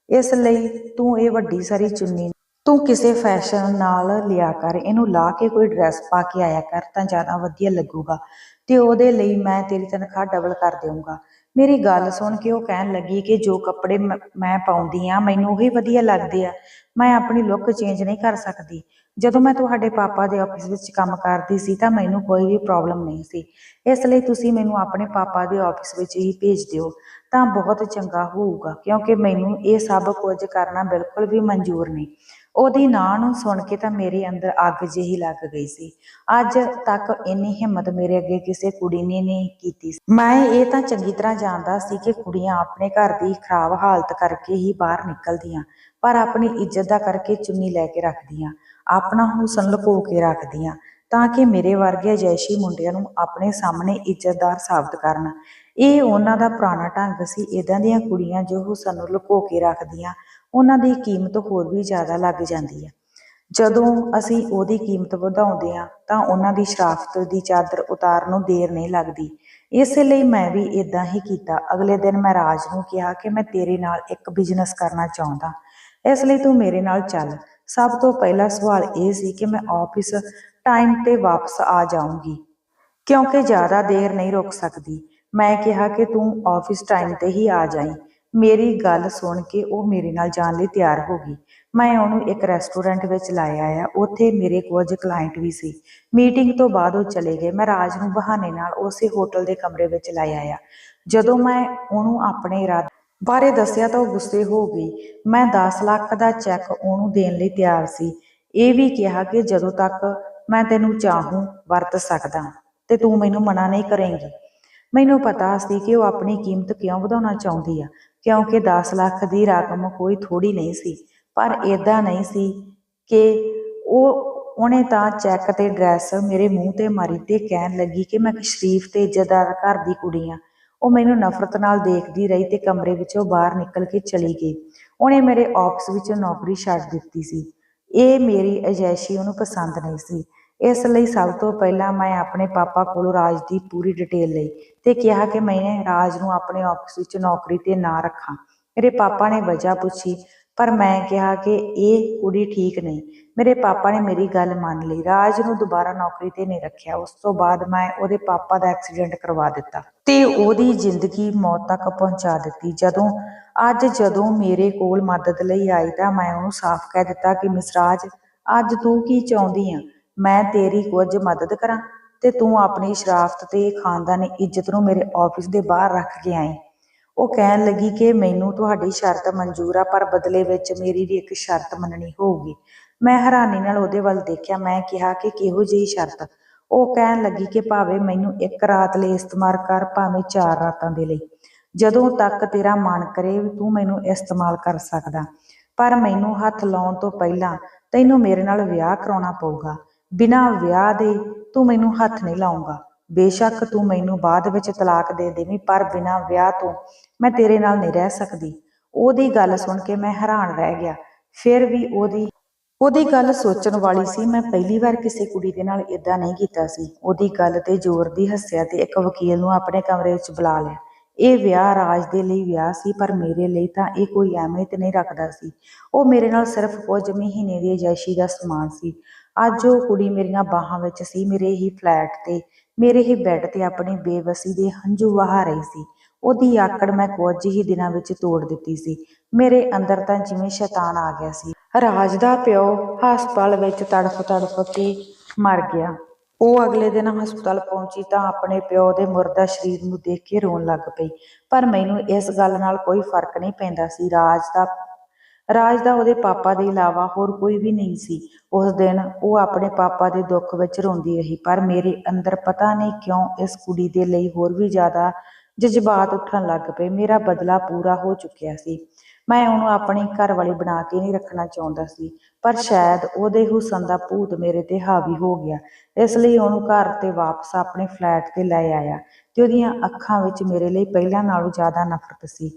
ਇਸ ਲਈ ਤੂੰ ਇਹ ਵੱਡੀ ਸਾਰੀ ਚੁੰਨੀ ਤੂੰ ਕਿਸੇ ਫੈਸ਼ਨ ਨਾਲ ਲਿਆ ਕਰ। ਇਹਨੂੰ ਲਾ ਕੇ ਕੋਈ ਡਰੈਸ ਪਾ ਕੇ ਆਇਆ ਕਰ ਤਾਂ ਜ਼ਿਆਦਾ ਵਧੀਆ ਲੱਗੂਗਾ। ਤੇ ਉਹਦੇ ਲਈ ਮੈਂ ਤੇਰੀ ਤਨਖਾਹ ਡਬਲ ਕਰ ਦੇਵਾਂਗਾ ਮੇਰੀ ਗੱਲ ਸੁਣ ਕੇ ਉਹ ਕਹਿਣ ਲੱਗੀ ਕਿ ਜੋ ਕੱਪੜੇ ਮ- ਮੈਂ ਪਾਉਂਦੀ ਆ, ਮੈਨੂੰ ਉਹੀ ਵਧੀਆ ਲੱਗਦੇ ਆ। ਮੈਂ ਆਪਣੀ ਲੁੱਕ ਚੇਂਜ ਨਹੀਂ ਕਰ ਸਕਦੀ। ਜਦੋਂ ਮੈਂ ਤੁਹਾਡੇ ਪਾਪਾ ਦੇ ਆਫਿਸ ਵਿੱਚ ਕੰਮ ਕਰਦੀ ਸੀ ਤਾਂ ਮੈਨੂੰ ਕੋਈ ਵੀ ਪ੍ਰੋਬਲਮ ਨਹੀਂ ਸੀ। ਇਸ ਲਈ ਤੁਸੀਂ ਮੈਨੂੰ ਆਪਣੇ ਪਾਪਾ ਦੇ ਆਫਿਸ ਵਿੱਚ ਹੀ ਭੇਜ ਦਿਓ, ਤਾਂ ਬਹੁਤ ਚੰਗਾ ਹੋਊਗਾ, ਕਿਉਂਕਿ ਮੈਨੂੰ ਇਹ ਸਭ ਕੁਝ ਕਰਨਾ ਬਿਲਕੁਲ ਵੀ ਮਨਜ਼ੂਰ ਨਹੀਂ। ਉਹਦੀ ਨਾਂ ਨੂੰ ਸੁਣ ਕੇ ਤਾਂ ਮੇਰੇ ਅੰਦਰ ਅੱਗ ਜਿਹੀ ਲੱਗ ਗਈ ਸੀ। ਅੱਜ ਤੱਕ ਇੰਨੀ ਹਿੰਮਤ ਮੇਰੇ ਅੱਗੇ ਕਿਸੇ ਕੁੜੀ ਨੇ ਨਹੀਂ ਕੀਤੀ। ਮੈਂ ਇਹ ਤਾਂ ਚੰਗੀ ਤਰ੍ਹਾਂ ਜਾਣਦਾ ਸੀ ਕਿ ਕੁੜੀਆਂ ਆਪਣੇ ਘਰ ਦੀ ਖਰਾਬ ਹਾਲਤ ਕਰਕੇ ਹੀ ਬਾਹਰ ਨਿਕਲਦੀਆਂ ਪਰ ਆਪਣੀ ਇੱਜ਼ਤ ਦਾ ਕਰਕੇ ਚੁੰਨੀ ਲੈ ਕੇ ਰੱਖਦੀਆਂ ਆਪਣਾ ਹੁਸਨ ਲੁਕੋ ਕੇ ਰੱਖਦੀਆਂ ਤਾਂ ਕਿ ਮੇਰੇ ਵਰਗੇ ਜੈਸ਼ੀ ਮੁੰਡਿਆਂ ਨੂੰ ਆਪਣੇ ਸਾਹਮਣੇ ਇੱਜ਼ਤਦਾਰ ਸਾਬਤ ਕਰਨ। ਇਹ ਉਹਨਾਂ ਦਾ ਪੁਰਾਣਾ ਢੰਗ ਸੀ। ਇਦਾਂ ਦੀਆਂ ਕੁੜੀਆਂ ਜੋ ਹੁਸਨ ਨੂੰ ਲੁਕੋ ਕੇ ਰੱਖਦੀਆਂ ਉਹਨਾਂ ਦੀ ਕੀਮਤ ਹੋਰ ਵੀ ਜ਼ਿਆਦਾ ਲੱਗ ਜਾਂਦੀ ਹੈ ਜਦੋਂ ਅਸੀਂ ਉਹਦੀ ਕੀਮਤ ਵਧਾਉਂਦੇ ਹਾਂ, ਤਾਂ ਉਹਨਾਂ ਦੀ ਸ਼ਰਾਫਤ ਦੀ ਚਾਦਰ ਉਤਾਰਨ ਨੂੰ ਦੇਰ ਨਹੀਂ ਲੱਗਦੀ। ਇਸੇ ਲਈ ਮੈਂ ਵੀ ਇਦਾਂ ਹੀ ਕੀਤਾ। ਅਗਲੇ ਦਿਨ ਮੈਂ ਰਾਜ ਨੂੰ ਕਿਹਾ ਕਿ ਮੈਂ ਤੇਰੇ ਨਾਲ ਇੱਕ ਬਿਜ਼ਨਸ ਕਰਨਾ ਚਾਹੁੰਦਾ। ਇਸ ਲਈ ਤੂੰ ਮੇਰੇ ਨਾਲ ਚੱਲ। ਸਭ ਤੋਂ ਪਹਿਲਾ ਸਵਾਲ ਇਹ ਸੀ ਕਿ ਮੈਂ ਆਫਿਸ ਟਾਈਮ ਤੇ ਵਾਪਸ ਆ ਜਾਊਂਗੀ, ਕਿਉਂਕਿ ਜ਼ਿਆਦਾ ਦੇਰ ਨਹੀਂ ਰੁਕ ਸਕਦੀ। ਮੈਂ ਕਿਹਾ ਕਿ ਤੂੰ ਆਫਿਸ ਟਾਈਮ ਤੇ ਹੀ ਆ ਜਾਈਂ। ਮੇਰੀ ਗੱਲ ਸੁਣ ਕੇ ਉਹ ਮੇਰੇ ਨਾਲ ਜਾਣ ਲਈ ਤਿਆਰ ਹੋ ਗਈ। ਮੈਂ ਉਹਨੂੰ ਇੱਕ ਰੈਸਟੋਰੈਂਟ ਵਿੱਚ ਲਾਇਆ ਆਇਆ। ਉੱਥੇ ਮੇਰੇ ਕੁਝ ਕਲਾਇੰਟ ਵੀ ਸੀ। ਮੀਟਿੰਗ ਤੋਂ ਬਾਅਦ ਉਹ ਚਲੇ ਗਏ। ਮੈਂ ਰਾਜ ਨੂੰ ਬਹਾਨੇ ਨਾਲ ਉਸੇ ਹੋਟਲ ਦੇ ਕਮਰੇ ਵਿੱਚ ਲਾਇਆ ਆਇਆ। ਜਦੋਂ ਮੈਂ ਉਹਨੂੰ ਆਪਣੇ ਇਰਾਦੇ ਬਾਰੇ ਦੱਸਿਆ ਤਾਂ ਉਹ ਗੁੱਸੇ ਹੋ ਗਈ। ਮੈਂ 10 ਲੱਖ ਦਾ ਚੈੱਕ ਉਹਨੂੰ ਦੇਣ ਲਈ ਤਿਆਰ ਸੀ। ਇਹ ਵੀ ਕਿਹਾ ਕਿ ਜਦੋਂ ਤੱਕ ਮੈਂ ਤੈਨੂੰ ਚਾਹੂੰ, ਵਰਤ ਸਕਦਾ। ਤੇ ਤੂੰ ਮੈਨੂੰ ਮਨਾ ਨਹੀਂ ਕਰੇਂਗੀ। ਮੈਨੂੰ ਪਤਾ ਸੀ ਕਿ ਉਹ ਆਪਣੀ ਕੀਮਤ ਕਿਉਂ ਵਧਾਉਣਾ ਚਾਹੁੰਦੀ ਆ। ਕਿਉਂਕਿ 10 ਲੱਖ ਦੀ ਰਕਮ ਕੋਈ ਥੋੜੀ ਨਹੀਂ ਸੀ, ਪਰ ਇਦਾਂ ਨਹੀਂ ਸੀ ਕਿ ਉਹ, ਉਹਨੇ ਤਾਂ ਚੈੱਕ ਤੇ ਡਰੈਸ ਮੇਰੇ ਮੂੰਹ ਤੇ ਮਾਰੀ ਤੇ ਕਹਿਣ ਲੱਗੀ ਕਿ ਮੈਂ ਸ਼ਰੀਫ ਤੇ ਇੱਜ਼ਤਦਾਰ ਘਰ ਦੀ ਕੁੜੀ ਆ ਉਹ ਮੈਨੂੰ ਨਫ਼ਰਤ ਨਾਲ ਦੇਖਦੀ ਰਹੀ ਤੇ ਕਮਰੇ ਵਿੱਚੋਂ ਬਾਹਰ ਨਿਕਲ ਕੇ ਚਲੀ ਗਈ। ਉਹਨੇ ਮੇਰੇ ਆਫਿਸ ਵਿੱਚ ਨੌਕਰੀ ਛੱਡ ਦਿੱਤੀ ਸੀ। ਇਹ ਮੇਰੀ ਅਜੈਸ਼ੀ ਉਹਨੂੰ ਪਸੰਦ ਨਹੀਂ ਸੀ। ਇਸ ਲਈ ਸਭ ਤੋਂ ਪਹਿਲਾਂ ਮੈਂ ਆਪਣੇ ਪਾਪਾ ਕੋਲੋਂ ਰਾਜ ਦੀ ਪੂਰੀ ਡਿਟੇਲ ਲਈ ਤੇ ਕਿਹਾ ਕਿ ਮੈਂ ਰਾਜ ਨੂੰ ਆਪਣੇ ਆਫਿਸ ਵਿੱਚ ਨੌਕਰੀ ਤੇ ਨਾ ਰੱਖਾਂ। ਮੇਰੇ ਪਾਪਾ ਨੇ ਵਜ੍ਹਾ ਪੁੱਛੀ, ਪਰ ਮੈਂ ਕਿਹਾ ਕਿ ਇਹ ਕੁੜੀ ਠੀਕ ਨਹੀਂ। ਮੇਰੇ ਪਾਪਾ ਨੇ ਮੇਰੀ ਗੱਲ ਮੰਨ ਲਈ। ਰਾਜ ਨੂੰ ਦੁਬਾਰਾ ਨੌਕਰੀ ਤੇ ਨਹੀਂ ਰੱਖਿਆ। ਉਸ ਤੋਂ ਬਾਅਦ ਮੈਂ ਉਹਦੇ ਪਾਪਾ ਦਾ ਐਕਸੀਡੈਂਟ ਕਰਵਾ ਦਿੱਤਾ ਤੇ ਉਹਦੀ ਜ਼ਿੰਦਗੀ ਮੌਤ ਤੱਕ ਪਹੁੰਚਾ ਦਿੱਤੀ। ਜਦੋਂ, ਅੱਜ ਜਦੋਂ ਮੇਰੇ ਕੋਲ ਮਦਦ ਲਈ ਆਈ ਤਾਂ ਮੈਂ ਉਹਨੂੰ ਸਾਫ਼ ਕਹਿ ਦਿੱਤਾ ਕਿ, ਮਿਸ ਰਾਜ, ਅੱਜ ਤੂੰ ਕੀ ਚਾਹੁੰਦੀ ਆ? ਮੈਂ ਤੇਰੀ ਕੁਝ ਮਦਦ ਕਰਾਂ ਤੇ ਤੂੰ ਆਪਣੀ ਸ਼ਰਾਫਤ ਤੇ ਖਾਨਦਾਨੀ ਇੱਜ਼ਤ ਨੂੰ ਮੇਰੇ ਆਫਿਸ ਦੇ ਬਾਹਰ ਰੱਖ ਕੇ ਆਈ। ਉਹ ਕਹਿਣ ਲੱਗੀ ਕਿ ਮੈਨੂੰ ਤੁਹਾਡੀ ਸ਼ਰਤ ਮਨਜ਼ੂਰ ਆ, ਪਰ ਬਦਲੇ ਵਿੱਚ ਮੇਰੀ ਵੀ ਇੱਕ ਸ਼ਰਤ ਮੰਨਣੀ ਹੋਊਗੀ। ਮੈਂ ਹੈਰਾਨੀ ਨਾਲ ਉਹਦੇ ਵੱਲ ਦੇਖਿਆ, ਮੈਂ ਕਿਹਾ ਕਿ ਕਿਹੋ ਜਿਹੀ ਸ਼ਰਤ? ਉਹ ਕਹਿਣ ਲੱਗੀ ਕਿ ਭਾਵੇਂ ਮੈਨੂੰ ਇੱਕ ਰਾਤ ਲਈ ਇਸਤੇਮਾਲ ਕਰ, ਭਾਵੇਂ ਚਾਰ ਰਾਤਾਂ ਦੇ ਲਈ। ਜਦੋਂ ਤੱਕ ਤੇਰਾ ਮਨ ਕਰੇ, ਤੂੰ ਮੈਨੂੰ ਇਸਤੇਮਾਲ ਕਰ ਸਕਦਾ। ਪਰ ਮੈਨੂੰ ਹੱਥ ਲਾਉਣ ਤੋਂ ਪਹਿਲਾਂ ਤੈਨੂੰ ਮੇਰੇ ਨਾਲ ਵਿਆਹ ਕਰਾਉਣਾ ਪਊਗਾ। ਬਿਨਾਂ ਵਿਆਹ ਦੇ ਤੂੰ ਮੈਨੂੰ ਹੱਥ ਨਹੀਂ ਲਾਉਂਗਾ। ਬੇਸ਼ੱਕ ਤੂੰ ਮੈਨੂੰ ਬਾਅਦ ਵਿੱਚ ਤਲਾਕ ਦੇ ਦੇਵੀਂ, ਪਰ ਬਿਨਾਂ ਵਿਆਹ ਤੋਂ ਮੈਂ ਤੇਰੇ ਨਾਲ ਨਹੀਂ ਰਹਿ ਸਕਦੀ। ਉਹਦੀ ਗੱਲ ਸੁਣ ਕੇ ਮੈਂ ਹੈਰਾਨ ਰਹਿ ਗਿਆ। ਫਿਰ ਵੀ ਉਹਦੀ ਉਹਦੀ ਗੱਲ ਸੋਚਣ ਵਾਲੀ ਸੀ। ਮੈਂ ਪਹਿਲੀ ਵਾਰ ਕਿਸੇ ਕੁੜੀ ਦੇ ਨਾਲ ਇਦਾਂ ਨਹੀਂ ਕੀਤਾ ਸੀ। ਉਹਦੀ ਗੱਲ ਤੇ ਜ਼ੋਰ ਦੀ ਹੱਸਿਆ ਤੇ ਇੱਕ ਵਕੀਲ ਨੂੰ ਆਪਣੇ ਕਮਰੇ ਵਿੱਚ ਬੁਲਾ ਲਿਆ। ਇਹ ਵਿਆਹ ਰਾਜ ਦੇ ਲਈ ਵਿਆਹ ਸੀ, ਪਰ ਮੇਰੇ ਲਈ ਤਾਂ ਇਹ ਕੋਈ ਅਹਿਮੀਅਤ ਨਹੀਂ ਰੱਖਦਾ ਸੀ। ਉਹ ਮੇਰੇ ਨਾਲ ਸਿਰਫ ਕੁਝ ਮਹੀਨੇ ਦੀ ਅਜਾਇਸ਼ੀ ਦਾ ਸਮਾਨ ਸੀ। ਅੱਜ ਉਹ ਕੁੜੀ ਮੇਰੀਆਂ ਬਾਹਾਂ ਵਿੱਚ ਸੀ, ਮੇਰੇ ਹੀ ਫਲੈਟ ਤੇ, ਮੇਰੇ ਹੀ ਬੈੱਡ ਤੇ ਆਪਣੀ ਬੇਵਸੀ ਦੇ ਹੰਝੂ ਵਹਾ ਰਹੀ ਸੀ। ਉਹਦੀ ਆਕੜ ਮੈਂ ਕੁਝ ਹੀ ਦਿਨਾਂ ਵਿੱਚ ਤੋੜ ਦਿੱਤੀ ਸੀ। ਮੇਰੇ ਅੰਦਰ ਤਾਂ ਜਿਵੇਂ ਸ਼ੈਤਾਨ ਆ ਗਿਆ ਸੀ। ਰਾਜ ਦਾ ਪਿਓ ਹਸਪਤਾਲ ਵਿੱਚ ਤੜਫ ਤੜਫ ਕੇ ਮਰ ਗਿਆ। ਉਹ ਅਗਲੇ ਦਿਨ ਹਸਪਤਾਲ ਪਹੁੰਚੀ ਤਾਂ ਆਪਣੇ ਪਿਓ ਦੇ ਮੁਰਦਾ ਸਰੀਰ ਨੂੰ ਦੇਖ ਕੇ ਰੋਣ ਲੱਗ ਪਈ। ਪਰ ਮੈਨੂੰ ਇਸ ਗੱਲ ਨਾਲ ਕੋਈ ਫ਼ਰਕ ਨਹੀਂ ਪੈਂਦਾ ਸੀ। ਰਾਜ ਦਾ ਰਾਜ ਦਾ ਉਹਦੇ ਪਾਪਾ ਦੇ ਇਲਾਵਾ ਹੋਰ ਕੋਈ ਵੀ ਨਹੀਂ ਸੀ। ਉਸ ਦਿਨ ਉਹ ਆਪਣੇ ਪਾਪਾ ਦੇ ਦੁੱਖ ਵਿੱਚ ਰੋਂਦੀ ਰਹੀ, ਪਰ ਮੇਰੇ ਅੰਦਰ ਪਤਾ ਨਹੀਂ ਕਿਉਂ ਇਸ ਕੁੜੀ ਦੇ ਲਈ ਹੋਰ ਵੀ ਜ਼ਿਆਦਾ ਜਜ਼ਬਾਤ ਉੱਠਣ ਲੱਗ ਪਏ। ਮੇਰਾ ਬਦਲਾ ਪੂਰਾ ਹੋ ਚੁੱਕਿਆ ਸੀ। ਮੈਂ ਉਹਨੂੰ ਆਪਣੀ ਘਰ ਵਾਲੀ ਬਣਾ ਕੇ ਨਹੀਂ ਰੱਖਣਾ ਚਾਹੁੰਦਾ ਸੀ, ਪਰ ਸ਼ਾਇਦ ਉਹਦੇ ਹੁਸਨ ਦਾ ਭੂਤ ਮੇਰੇ ਤੇ ਹਾਵੀ ਹੋ ਗਿਆ। ਇਸ ਲਈ ਉਹਨੂੰ ਘਰ ਤੇ ਵਾਪਸ ਆਪਣੇ ਫਲੈਟ ਤੇ ਲੈ ਆਇਆ ਤੇ ਉਹਦੀਆਂ ਅੱਖਾਂ ਵਿੱਚ ਮੇਰੇ ਲਈ ਪਹਿਲਾਂ ਨਾਲੋਂ ਜ਼ਿਆਦਾ ਨਫ਼ਰਤ ਸੀ।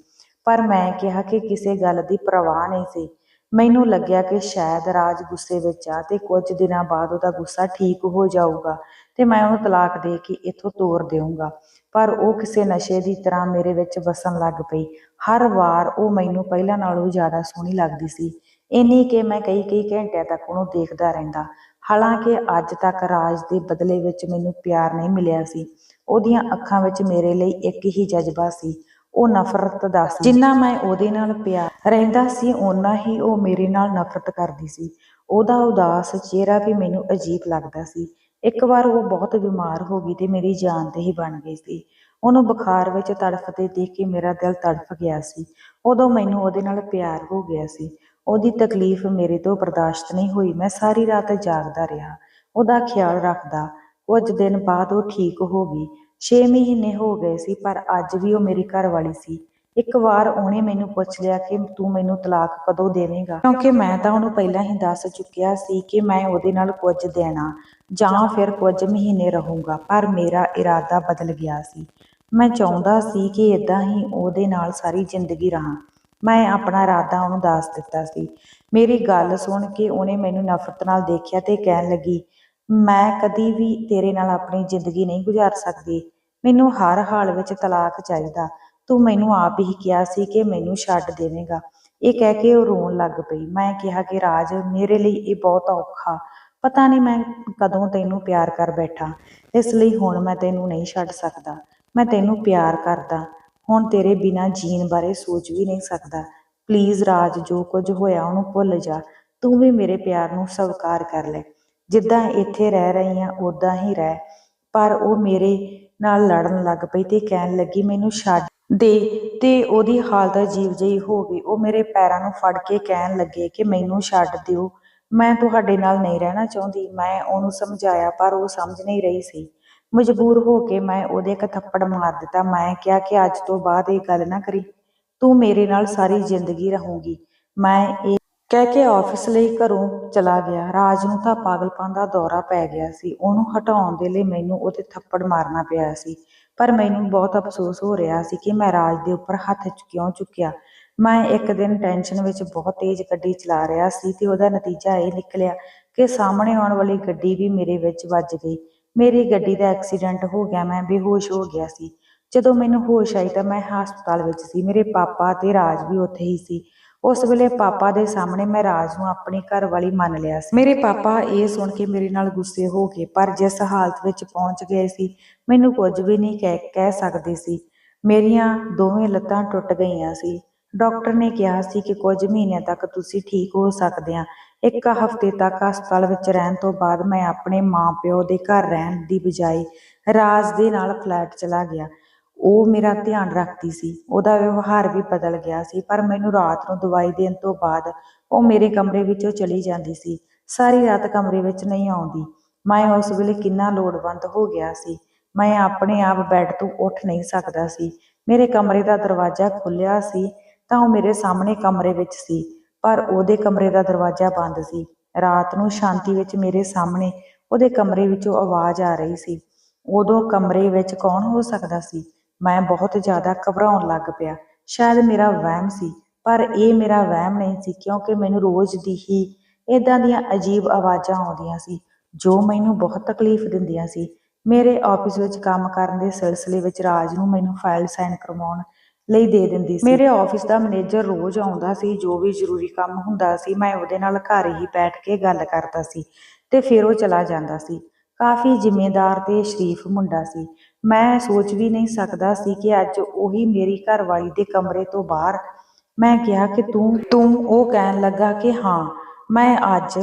ਪਰ ਮੈਂ ਕਿਹਾ ਕਿ ਕਿਸੇ ਗੱਲ ਦੀ ਪਰਵਾਹ ਨਹੀਂ ਸੀ। ਮੈਨੂੰ ਲੱਗਿਆ ਕਿ ਸ਼ਾਇਦ ਰਾਜ ਗੁੱਸੇ ਵਿੱਚ ਆ ਤੇ ਕੁਝ ਦਿਨਾਂ ਬਾਅਦ ਉਹਦਾ ਗੁੱਸਾ ਠੀਕ ਹੋ ਜਾਊਗਾ ਤੇ ਮੈਂ ਉਹਨੂੰ ਤਲਾਕ ਦੇ ਕੇ ਇੱਥੋਂ ਤੋਰ ਦੇਵਾਂਗਾ ਪਰ ਉਹ ਕਿਸੇ ਨਸ਼ੇ ਦੀ ਤਰ੍ਹਾਂ ਮੇਰੇ ਵਿੱਚ ਵਸਣ ਲੱਗ ਪਈ। ਹਰ ਵਾਰ ਉਹ ਮੈਨੂੰ ਪਹਿਲਾਂ ਨਾਲੋਂ ਜ਼ਿਆਦਾ ਸੋਹਣੀ ਲੱਗਦੀ ਸੀ। ਇੰਨੀ ਕਿ ਮੈਂ ਕਈ ਕਈ ਘੰਟਿਆਂ ਤੱਕ ਉਹਨੂੰ ਦੇਖਦਾ ਰਹਿੰਦਾ। ਹਾਲਾਂਕਿ ਅੱਜ ਤੱਕ ਰਾਜ ਦੇ ਬਦਲੇ ਵਿੱਚ ਮੈਨੂੰ ਪਿਆਰ ਨਹੀਂ ਮਿਲਿਆ ਸੀ। ਉਹਦੀਆਂ ਅੱਖਾਂ ਵਿੱਚ ਮੇਰੇ ਲਈ ਇੱਕ ਹੀ ਜਜ਼ਬਾ ਸੀ। ਉਹ ਨਫ਼ਰਤ ਦਾ ਸੀ। ਜਿੰਨਾ ਮੈਂ ਉਹਦੇ ਨਾਲ ਪਿਆਰ ਰਹਿੰਦਾ ਸੀ, ਓਨਾ ਹੀ ਉਹ ਮੇਰੇ ਨਾਲ ਨਫ਼ਰਤ ਕਰਦੀ ਸੀ। ਉਹਦਾ ਉਦਾਸ ਚਿਹਰਾ ਵੀ ਮੈਨੂੰ ਅਜੀਬ ਲੱਗਦਾ ਸੀ। ਇੱਕ ਵਾਰ ਉਹ ਬਹੁਤ ਬਿਮਾਰ ਹੋ ਗਈ ਤੇ ਮੇਰੀ ਜਾਨ ਤੇ ਹੀ ਬਣ ਗਈ ਸੀ। ਉਹਨੂੰ ਬੁਖਾਰ ਵਿੱਚ ਤੜਫਦੇ ਦੇਖ ਕੇ ਮੇਰਾ ਦਿਲ ਤੜਫ ਗਿਆ ਸੀ। ਉਦੋਂ ਮੈਨੂੰ ਉਹਦੇ ਨਾਲ ਪਿਆਰ ਹੋ ਗਿਆ ਸੀ। ਉਹਦੀ ਤਕਲੀਫ ਮੇਰੇ ਤੋਂ ਬਰਦਾਸ਼ਤ ਨਹੀਂ ਹੋਈ। ਮੈਂ ਸਾਰੀ ਰਾਤ ਜਾਗਦਾ ਰਿਹਾ। ਉਹਦਾ ਖਿਆਲ ਰੱਖਦਾ। ਕੁਝ ਦਿਨ ਬਾਅਦ ਉਹ ਠੀਕ ਹੋ ਗਈ। 6 ਮਹੀਨੇ ਹੋ ਗਏ ਸੀ, ਪਰ ਅੱਜ ਵੀ ਉਹ ਮੇਰੀ ਘਰ ਵਾਲੀ ਸੀ। ਇੱਕ ਵਾਰ ਉਹਨੇ ਮੈਨੂੰ ਪੁੱਛ ਲਿਆ ਕਿ ਤੂੰ ਮੈਨੂੰ ਤਲਾਕ ਕਦੋਂ ਦੇਵੇਂਗਾ? ਕਿਉਂਕਿ ਮੈਂ ਤਾਂ ਉਹਨੂੰ ਪਹਿਲਾਂ ਹੀ ਦੱਸ ਚੁੱਕਿਆ ਸੀ ਕਿ ਮੈਂ ਉਹਦੇ ਨਾਲ ਕੁਝ ਦੇਣਾ, ਜਾਂ ਫਿਰ ਕੁਝ ਮਹੀਨੇ ਰਹੂੰਗਾ, ਪਰ ਮੇਰਾ ਇਰਾਦਾ ਬਦਲ ਗਿਆ ਸੀ। ਮੈਂ ਚਾਹੁੰਦਾ ਸੀ ਕਿ ਇਦਾਂ ਹੀ ਉਹਦੇ ਨਾਲ ਸਾਰੀ ਜ਼ਿੰਦਗੀ ਰਹਾਂ। ਮੈਂ ਆਪਣਾ ਇਰਾਦਾ ਉਹਨੂੰ ਦੱਸ ਦਿੱਤਾ ਸੀ। ਮੇਰੀ ਗੱਲ ਸੁਣ ਕੇ ਉਹਨੇ ਮੈਨੂੰ ਨਫ਼ਰਤ ਨਾਲ ਦੇਖਿਆ ਤੇ ਕਹਿਣ ਲੱਗੀ ਮੈਂ ਕਦੀ ਵੀ ਤੇਰੇ ਨਾਲ ਆਪਣੀ ਜ਼ਿੰਦਗੀ ਨਹੀਂ ਗੁਜ਼ਾਰ ਸਕਦੀ। ਮੈਨੂੰ ਹਰ ਹਾਲ ਵਿੱਚ ਤਲਾਕ ਚਾਹੀਦਾ। ਤੂੰ ਮੈਨੂੰ ਆਪ ਹੀ ਕਿਹਾ ਸੀ ਕਿ ਮੈਨੂੰ ਛੱਡ ਦੇਵੇਂਗਾ। ਇਹ ਕਹਿ ਕੇ ਉਹ ਰੋਣ ਲੱਗ ਪਈ। ਮੈਂ ਕਿਹਾ ਕਿ ਰਾਜ, ਮੇਰੇ ਲਈ ਇਹ ਬਹੁਤ ਔਖਾ। ਪਤਾ ਨਹੀਂ ਮੈਂ ਕਦੋਂ ਤੈਨੂੰ ਪਿਆਰ ਕਰ ਬੈਠਾ। ਇਸ ਲਈ ਹੁਣ ਮੈਂ ਤੈਨੂੰ ਨਹੀਂ ਛੱਡ ਸਕਦਾ। ਮੈਂ ਤੈਨੂੰ ਪਿਆਰ ਕਰਦਾ। ਹੁਣ ਤੇਰੇ ਬਿਨਾਂ ਜੀਣ ਬਾਰੇ ਸੋਚ ਵੀ ਨਹੀਂ ਸਕਦਾ। ਪਲੀਜ਼ ਰਾਜ, ਜੋ ਕੁਝ ਹੋਇਆ ਉਹਨੂੰ ਭੁੱਲ ਜਾ। ਤੂੰ ਵੀ ਮੇਰੇ ਪਿਆਰ ਨੂੰ ਸਵੀਕਾਰ ਕਰ ਲੈ। ਜਿੱਦਾਂ ਇੱਥੇ ਰਹਿ ਰਹੀ ਹਾਂ ਉਦਾਂ ਹੀ ਰਹਿ। ਪਰ ਉਹ ਮੇਰੇ ਨਾਲ ਲੜਨ ਲੱਗ ਪਈ ਤੇ ਕਹਿਣ ਲੱਗੀ, ਮੈਨੂੰ ਛੱਡ ਦੇ। ਤੇ ਉਹਦੀ ਹਾਲਤ ਅਜੀਬ ਜਿਹੀ ਹੋ ਗਈ। ਉਹ ਮੇਰੇ ਪੈਰਾਂ ਨੂੰ ਫੜ ਕੇ ਕਹਿਣ ਲੱਗੇ ਕਿ ਮੈਨੂੰ ਛੱਡ ਦਿਓ। ਮੈਂ ਤੁਹਾਡੇ ਨਾਲ ਨਹੀਂ ਰਹਿਣਾ ਚਾਹੁੰਦੀ। ਮੈਂ ਉਹਨੂੰ ਸਮਝਾਇਆ, ਪਰ ਉਹ ਸਮਝ ਨਹੀਂ ਰਹੀ ਸੀ। ਮਜਬੂਰ ਹੋ ਕੇ ਮੈਂ ਉਹਦੇ ਇੱਕ ਥੱਪੜ ਮਾਰ ਦਿੱਤਾ। ਮੈਂ ਕਿਹਾ ਕਿ ਅੱਜ ਤੋਂ ਬਾਅਦ ਇਹ ਗੱਲ ਨਾ ਕਰੀ। ਤੂੰ ਮੇਰੇ ਨਾਲ ਸਾਰੀ ਜ਼ਿੰਦਗੀ ਰਹੂੰਗੀ। ਮੈਂ ਇਹ ਕਹਿ ਕੇ ਆਫਿਸ ਲਈ ਘਰੋਂ ਚਲਾ ਗਿਆ। ਰਾਜ ਨੂੰ ਤਾਂ ਪਾਗਲਪਨ ਦਾ ਦੌਰਾ ਪੈ ਗਿਆ ਸੀ। ਉਹਨੂੰ ਹਟਾਉਣ ਦੇ ਲਈ ਮੈਨੂੰ ਉਹਦੇ ਥੱਪੜ ਮਾਰਨਾ ਪਿਆ ਸੀ। ਪਰ ਮੈਨੂੰ ਬਹੁਤ ਅਫਸੋਸ ਹੋ ਰਿਹਾ ਸੀ ਕਿ ਮੈਂ ਰਾਜ ਦੇ ਉੱਪਰ ਹੱਥ ਕਿਉਂ ਚੁੱਕਿਆ। ਮੈਂ ਇੱਕ ਦਿਨ ਟੈਨਸ਼ਨ ਵਿੱਚ ਬਹੁਤ ਤੇਜ਼ ਗੱਡੀ ਚਲਾ ਰਿਹਾ ਸੀ ਤੇ ਉਹਦਾ ਨਤੀਜਾ ਇਹ ਨਿਕਲਿਆ ਕਿ ਸਾਹਮਣੇ ਆਉਣ ਵਾਲੀ ਗੱਡੀ ਵੀ ਮੇਰੇ ਵਿੱਚ ਵੱਜ ਗਈ। ਮੇਰੀ ਗੱਡੀ ਦਾ ਐਕਸੀਡੈਂਟ ਹੋ ਗਿਆ, ਮੈਂ ਬੇਹੋਸ਼ ਹੋ ਗਿਆ ਸੀ। ਜਦੋਂ ਮੈਨੂੰ ਹੋਸ਼ ਆਈ ਤਾਂ ਮੈਂ ਹਸਪਤਾਲ ਵਿੱਚ ਸੀ। ਮੇਰੇ ਪਾਪਾ ਤੇ ਰਾਜ ਵੀ ਉੱਥੇ ਹੀ ਸੀ। ਉਸ ਵੇਲੇ ਪਾਪਾ ਦੇ ਸਾਹਮਣੇ ਮੈਂ ਰਾਜ ਨੂੰ ਆਪਣੀ ਘਰ ਵਾਲੀ ਮੰਨ ਲਿਆ ਸੀ। ਮੇਰੇ ਪਾਪਾ ਇਹ ਸੁਣ ਕੇ ਮੇਰੇ ਨਾਲ ਗੁੱਸੇ ਹੋ ਗਏ, ਪਰ ਜਿਸ ਹਾਲਤ ਵਿੱਚ ਪਹੁੰਚ ਗਏ ਸੀ, ਮੈਨੂੰ ਕੁਝ ਵੀ ਨਹੀਂ ਕਹਿ ਕਹਿ ਸਕਦੇ ਸੀ। ਮੇਰੀਆਂ ਦੋਵੇਂ ਲੱਤਾਂ ਟੁੱਟ ਗਈਆਂ ਸੀ। ਡਾਕਟਰ ਨੇ ਕਿਹਾ ਸੀ ਕਿ ਕੁਝ ਮਹੀਨਿਆਂ ਤੱਕ ਤੁਸੀਂ ਠੀਕ ਹੋ ਸਕਦੇ ਆ ਇੱਕ ਹਫ਼ਤੇ ਤੱਕ ਹਸਪਤਾਲ ਵਿੱਚ ਰਹਿਣ ਤੋਂ ਬਾਅਦ ਮੈਂ ਆਪਣੇ ਮਾਪਿਓ ਦੇ ਘਰ ਰਹਿਣ ਦੀ ਬਜਾਏ ਰਾਜ ਦੇ ਨਾਲ ਫਲੈਟ ਚਲਾ ਗਿਆ। ਉਹ ਮੇਰਾ ਧਿਆਨ ਰੱਖਦੀ ਸੀ, ਉਹਦਾ ਵਿਵਹਾਰ ਵੀ ਬਦਲ ਗਿਆ ਸੀ, ਪਰ ਮੈਨੂੰ ਰਾਤ ਨੂੰ ਦਵਾਈ ਦੇਣ ਤੋਂ ਬਾਅਦ ਉਹ ਮੇਰੇ ਕਮਰੇ ਵਿੱਚੋਂ ਚਲੀ ਜਾਂਦੀ ਸੀ, ਸਾਰੀ ਰਾਤ ਕਮਰੇ ਵਿੱਚ ਨਹੀਂ ਆਉਂਦੀ। ਮੈਂ ਉਸ ਵੇਲੇ ਕਿੰਨਾ ਲੋੜਵੰਦ ਹੋ ਗਿਆ ਸੀ, ਮੈਂ ਆਪਣੇ ਆਪ ਬੈੱਡ ਤੋਂ ਉੱਠ ਨਹੀਂ ਸਕਦਾ ਸੀ, ਮੇਰੇ ਕਮਰੇ ਦਾ ਦਰਵਾਜ਼ਾ ਖੁੱਲਿਆ ਸੀ ਤਾਂ ਉਹ ਮੇਰੇ ਸਾਹਮਣੇ ਕਮਰੇ ਵਿੱਚ ਸੀ, ਪਰ ਉਹਦੇ ਕਮਰੇ ਦਾ ਦਰਵਾਜ਼ਾ ਬੰਦ ਸੀ। ਰਾਤ ਨੂੰ ਸ਼ਾਂਤੀ ਵਿੱਚ ਮੇਰੇ ਸਾਹਮਣੇ ਉਹਦੇ ਕਮਰੇ ਵਿੱਚੋਂ ਆਵਾਜ਼ ਆ ਰਹੀ ਸੀ, ਉਦੋਂ ਕਮਰੇ ਵਿੱਚ ਕੌਣ ਹੋ ਸਕਦਾ ਸੀ? ਮੈਂ ਬਹੁਤ ਜ਼ਿਆਦਾ ਘਬਰਾਉਣ ਲੱਗ ਪਿਆ। ਸ਼ਾਇਦ ਮੇਰਾ ਵਹਿਮ ਸੀ, ਪਰ ਇਹ ਮੇਰਾ ਵਹਿਮ ਨਹੀਂ ਸੀ ਕਿਉਂਕਿ ਮੈਨੂੰ ਰੋਜ਼ ਦੀ ਹੀ ਇਦਾਂ ਦੀਆਂ ਅਜੀਬ ਆਵਾਜ਼ਾਂ ਆਉਂਦੀਆਂ ਸੀ, ਜੋ ਮੈਨੂੰ ਬਹੁਤ ਤਕਲੀਫ ਦਿੰਦੀਆਂ ਸੀ। ਮੇਰੇ ਆਫਿਸ ਵਿੱਚ ਕੰਮ ਕਰਨ ਦੇ ਸਿਲਸਿਲੇ ਵਿੱਚ ਰਾਜ ਨੂੰ ਮੈਨੂੰ ਫਾਈਲ ਸਾਈਨ ਕਰਵਾਉਣ ਲਈ ਦੇ ਦਿੰਦੀ ਸੀ। ਮੇਰੇ ਆਫਿਸ ਦਾ ਮੈਨੇਜਰ ਰੋਜ਼ ਆਉਂਦਾ ਸੀ, ਜੋ ਵੀ ਜ਼ਰੂਰੀ ਕੰਮ ਹੁੰਦਾ ਸੀ, ਮੈਂ ਉਹਦੇ ਨਾਲ ਘਰ ਹੀ ਬੈਠ ਕੇ ਗੱਲ ਕਰਦਾ ਸੀ ਤੇ ਫਿਰ ਉਹ ਚਲਾ ਜਾਂਦਾ ਸੀ। ਕਾਫੀ ਜ਼ਿੰਮੇਦਾਰ ਤੇ ਸ਼ਰੀਫ ਮੁੰਡਾ ਸੀ। ਮੈਂ ਸੋਚ ਵੀ ਨਹੀਂ ਸਕਦਾ ਸੀ ਕਿ ਅੱਜ ਉਹੀ ਮੇਰੀ ਘਰਵਾਲੀ ਦੇ ਕਮਰੇ ਤੋਂ ਬਾਹਰ ਮੈਂ ਕਿਹਾ ਕਿ ਤੂੰ ਤੂੰ ਉਹ ਕਹਿਣ ਲੱਗਾ ਕਿ ਹਾਂ, ਮੈਂ ਅੱਜ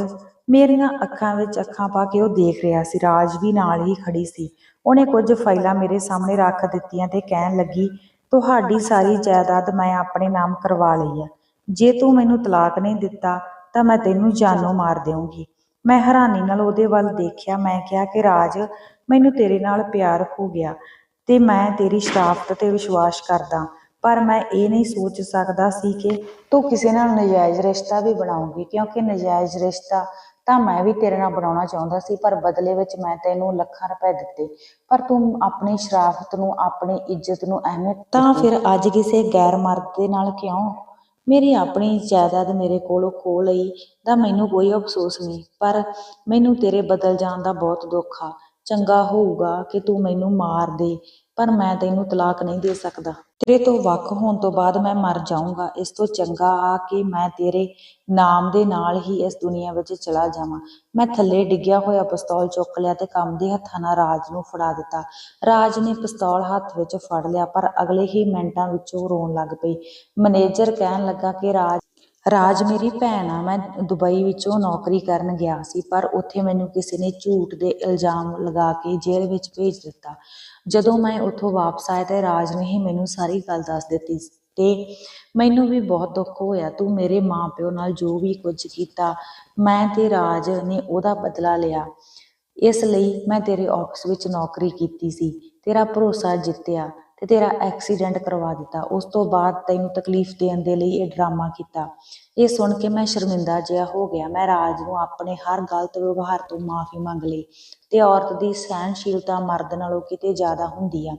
ਮੇਰੀਆਂ ਅੱਖਾਂ ਵਿੱਚ ਅੱਖਾਂ ਪਾ ਕੇ ਉਹ ਦੇਖ ਰਿਹਾ ਸੀ। ਰਾਜ ਵੀ ਨਾਲ ਹੀ ਖੜੀ ਸੀ। ਉਹਨੇ ਕੁਝ ਫਾਈਲਾਂ ਮੇਰੇ ਸਾਹਮਣੇ ਰੱਖ ਦਿੱਤੀਆਂ ਤੇ ਕਹਿਣ ਲੱਗੀ, ਤੁਹਾਡੀ ਸਾਰੀ ਜਾਇਦਾਦ ਮੈਂ ਆਪਣੇ ਨਾਮ ਕਰਵਾ ਲਈ ਆ। ਜੇ ਤੂੰ ਮੈਨੂੰ ਤਲਾਕ ਨਹੀਂ ਦਿੱਤਾ ਤਾਂ ਮੈਂ ਤੈਨੂੰ ਜਾਨੋਂ ਮਾਰ ਦੇਵਾਂਗੀ ਮੈਂ ਹੈਰਾਨੀ ਨਾਲ ਉਹਦੇ ਵੱਲ ਦੇਖਿਆ ਮੈਂ ਕਿਹਾ ਕਿ ਰਾਜ ਮੈਨੂੰ ਤੇਰੇ ਨਾਲ ਪਿਆਰ ਹੋ ਗਿਆ ਤੇ ਮੈਂ ਤੇਰੀ ਸ਼ਰਾਫਤ ਤੇ ਵਿਸ਼ਵਾਸ ਕਰਦਾ ਪਰ ਮੈਂ ਇਹ ਨਹੀਂ ਸੋਚ ਸਕਦਾ ਸੀ ਕਿ ਤੂੰ ਕਿਸੇ ਨਾਲ ਨਜਾਇਜ਼ ਰਿਸ਼ਤਾ ਵੀ ਬਣਾਉਂਗੀ ਕਿਉਂਕਿ ਨਜਾਇਜ਼ ਰਿਸ਼ਤਾ ਤਾਂ ਮੈਂ ਵੀ ਤੇਰੇ ਨਾਲ ਬਣਾਉਣਾ ਚਾਹੁੰਦਾ ਸੀ ਪਰ ਬਦਲੇ ਵਿੱਚ ਮੈਂ ਤੈਨੂੰ ਲੱਖਾਂ ਰੁਪਏ ਦਿੱਤੇ ਪਰ ਤੂੰ ਆਪਣੀ ਸ਼ਰਾਫਤ ਨੂੰ ਆਪਣੀ ਇੱਜ਼ਤ ਨੂੰ ਅਹਿਮੀਅਤ ਤਾਂ ਫਿਰ ਅੱਜ ਕਿਸੇ ਗੈਰ ਮਰਦ ਦੇ ਨਾਲ ਕਿਉਂ? ਮੇਰੀ ਆਪਣੀ ਜਾਇਦਾਦ ਮੇਰੇ ਕੋਲੋਂ ਖੋਹ ਲਈ ਦਾ ਮੈਨੂੰ ਕੋਈ ਅਫਸੋਸ ਨਹੀਂ। ਪਰ ਮੈਨੂੰ ਤੇਰੇ ਬਦਲ ਜਾਣ ਦਾ ਬਹੁਤ ਦੁੱਖ ਆ। ਚੰਗਾ ਹੋਊਗਾ ਕਿ ਤੂੰ ਮੈਨੂੰ ਮਾਰ ਦੇ। ਪਰ ਮੈਂ ਤੈਨੂੰ ਤਲਾਕ ਨਹੀਂ ਦੇ ਸਕਦਾ। ਤੇਰੇ ਤੋਂ ਵੱਖ ਹੋਣ ਤੋਂ ਬਾਅਦ ਮੈਂ ਮਰ ਜਾਊਂਗਾ। ਇਸ ਤੋਂ ਚੰਗਾ ਆ ਕਿ ਮੈਂ ਤੇਰੇ ਨਾਮ ਦੇ ਨਾਲ ਹੀ ਇਸ ਦੁਨੀਆ ਵਿੱਚ ਚਲਾ ਜਾਵਾਂ। ਮੈਂ ਥੱਲੇ ਡਿੱਗਿਆ ਹੋਇਆ ਪਿਸਤੌਲ ਚੁੱਕ ਲਿਆ ਤੇ ਕੰਬਦੇ ਹੱਥਾਂ ਨਾਲ ਰਾਜ ਨੂੰ ਫੜਾ ਦਿੱਤਾ। ਰਾਜ ਨੇ ਪਿਸਤੌਲ ਹੱਥ ਵਿੱਚ ਫੜ ਲਿਆ, ਪਰ ਅਗਲੇ ਹੀ ਮਿੰਟਾਂ ਵਿੱਚ ਉਹ ਰੋਣ ਲੱਗ ਪਈ। ਮੈਨੇਜਰ ਕਹਿਣ ਲੱਗਾ ਕਿ ਰਾਜ ਰਾਜ ਮੇਰੀ ਭੈਣ ਆ, ਮੈਂ ਦੁਬਈ ਵਿੱਚੋਂ ਨੌਕਰੀ ਕਰਨ ਗਿਆ ਸੀ, ਪਰ ਉੱਥੇ ਮੈਨੂੰ ਕਿਸੇ ਨੇ ਝੂਠ ਦੇ ਇਲਜ਼ਾਮ ਲਗਾ ਕੇ ਜੇਲ੍ਹ ਵਿੱਚ ਭੇਜ ਦਿੱਤਾ। ਜਦੋਂ ਮੈਂ ਉੱਥੋਂ ਵਾਪਸ ਆਇਆ ਤੇ ਰਾਜ ਨੇ ਹੀ ਮੈਨੂੰ ਸਾਰੀ ਗੱਲ ਦੱਸ ਦਿੱਤੀ ਤੇ ਮੈਨੂੰ ਵੀ ਬਹੁਤ ਦੁੱਖ ਹੋਇਆ, ਤੂੰ ਮੇਰੇ ਮਾਪਿਓ ਨਾਲ ਜੋ ਵੀ ਕੁਝ ਕੀਤਾ, ਮੈਂ ਤੇ ਰਾਜ ਨੇ ਉਹਦਾ ਬਦਲਾ ਲਿਆ। ਇਸ ਲਈ ਮੈਂ ਤੇਰੇ ਆਫਿਸ ਵਿੱਚ ਨੌਕਰੀ ਕੀਤੀ ਸੀ, ਤੇਰਾ ਭਰੋਸਾ ਜਿੱਤਿਆ। ਤੇ ਤੇਰਾ ਐਕਸੀਡੈਂਟ ਕਰਵਾ ਦਿੱਤਾ। ਉਸ ਤੋਂ ਬਾਅਦ ਤੈਨੂੰ ਤਕਲੀਫ ਦੇਣ ਦੇ ਲਈ ਇਹ ਡਰਾਮਾ ਕੀਤਾ। ਇਹ ਸੁਣ ਕੇ ਮੈਂ ਸ਼ਰਮਿੰਦਾ ਜਿਹਾ ਹੋ ਗਿਆ। ਮੈਂ ਰਾਜ ਨੂੰ ਆਪਣੇ ਹਰ ਗਲਤ ਵਿਵਹਾਰ ਤੋਂ ਮਾਫੀ ਮੰਗ ਲਈ ਤੇ ਔਰਤ ਦੀ ਸਹਿਨਸ਼ੀਲਤਾ ਮਰਦ ਨਾਲੋਂ ਕਿਤੇ ਜ਼ਿਆਦਾ ਹੁੰਦੀ ਆ।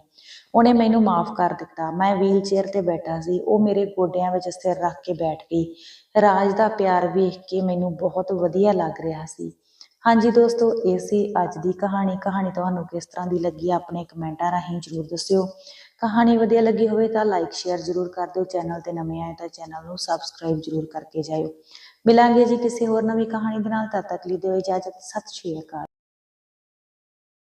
ਉਹਨੇ ਮੈਨੂੰ ਮਾਫ ਕਰ ਦਿੱਤਾ। ਮੈਂ ਵੀਲ ਚੇਅਰ ਤੇ ਬੈਠਾ ਸੀ। ਉਹ ਮੇਰੇ ਗੋਡਿਆਂ ਵਿੱਚ ਸਿਰ ਰੱਖ ਕੇ ਬੈਠ ਗਈ। ਰਾਜ ਦਾ ਪਿਆਰ ਵੇਖ ਕੇ ਮੈਨੂੰ ਬਹੁਤ ਵਧੀਆ ਲੱਗ ਰਿਹਾ ਸੀ। ਹਾਂਜੀ ਦੋਸਤੋ, ਇਹ ਸੀ ਅੱਜ ਦੀ ਕਹਾਣੀ। ਕਹਾਣੀ ਤੁਹਾਨੂੰ ਕਿਸ ਤਰ੍ਹਾਂ ਦੀ ਲੱਗੀ? ਆਪਣੇ ਕਮੈਂਟਾਂ ਰਾਹੀਂ ਜਰੂਰ ਦੱਸਿਓ। ਕਹਾਣੀ ਵਧੀਆ ਲੱਗੀ ਹੋਵੇ ਤਾਂ ਲਾਈਕ ਸ਼ੇਅਰ ਜਰੂਰ ਕਰ ਦਿਓ। ਚੈਨਲ ਤੇ ਨਵੇਂ ਆਏ ਤਾਂ ਚੈਨਲ ਨੂੰ ਸਬਸਕ੍ਰਾਈਬ ਜਰੂਰ ਕਰਕੇ ਜਾਇਓ। ਮਿਲਾਂਗੇ ਜੀ ਕਿਸੇ ਹੋਰ ਨਵੀਂ ਕਹਾਣੀ ਦੇ ਨਾਲ, ਤਦ ਤੱਕ ਲਈ ਦਿਓ ਇਜਾਜ਼ਤ। ਸਤਿ ਸ਼੍ਰੀ ਅਕਾਲ।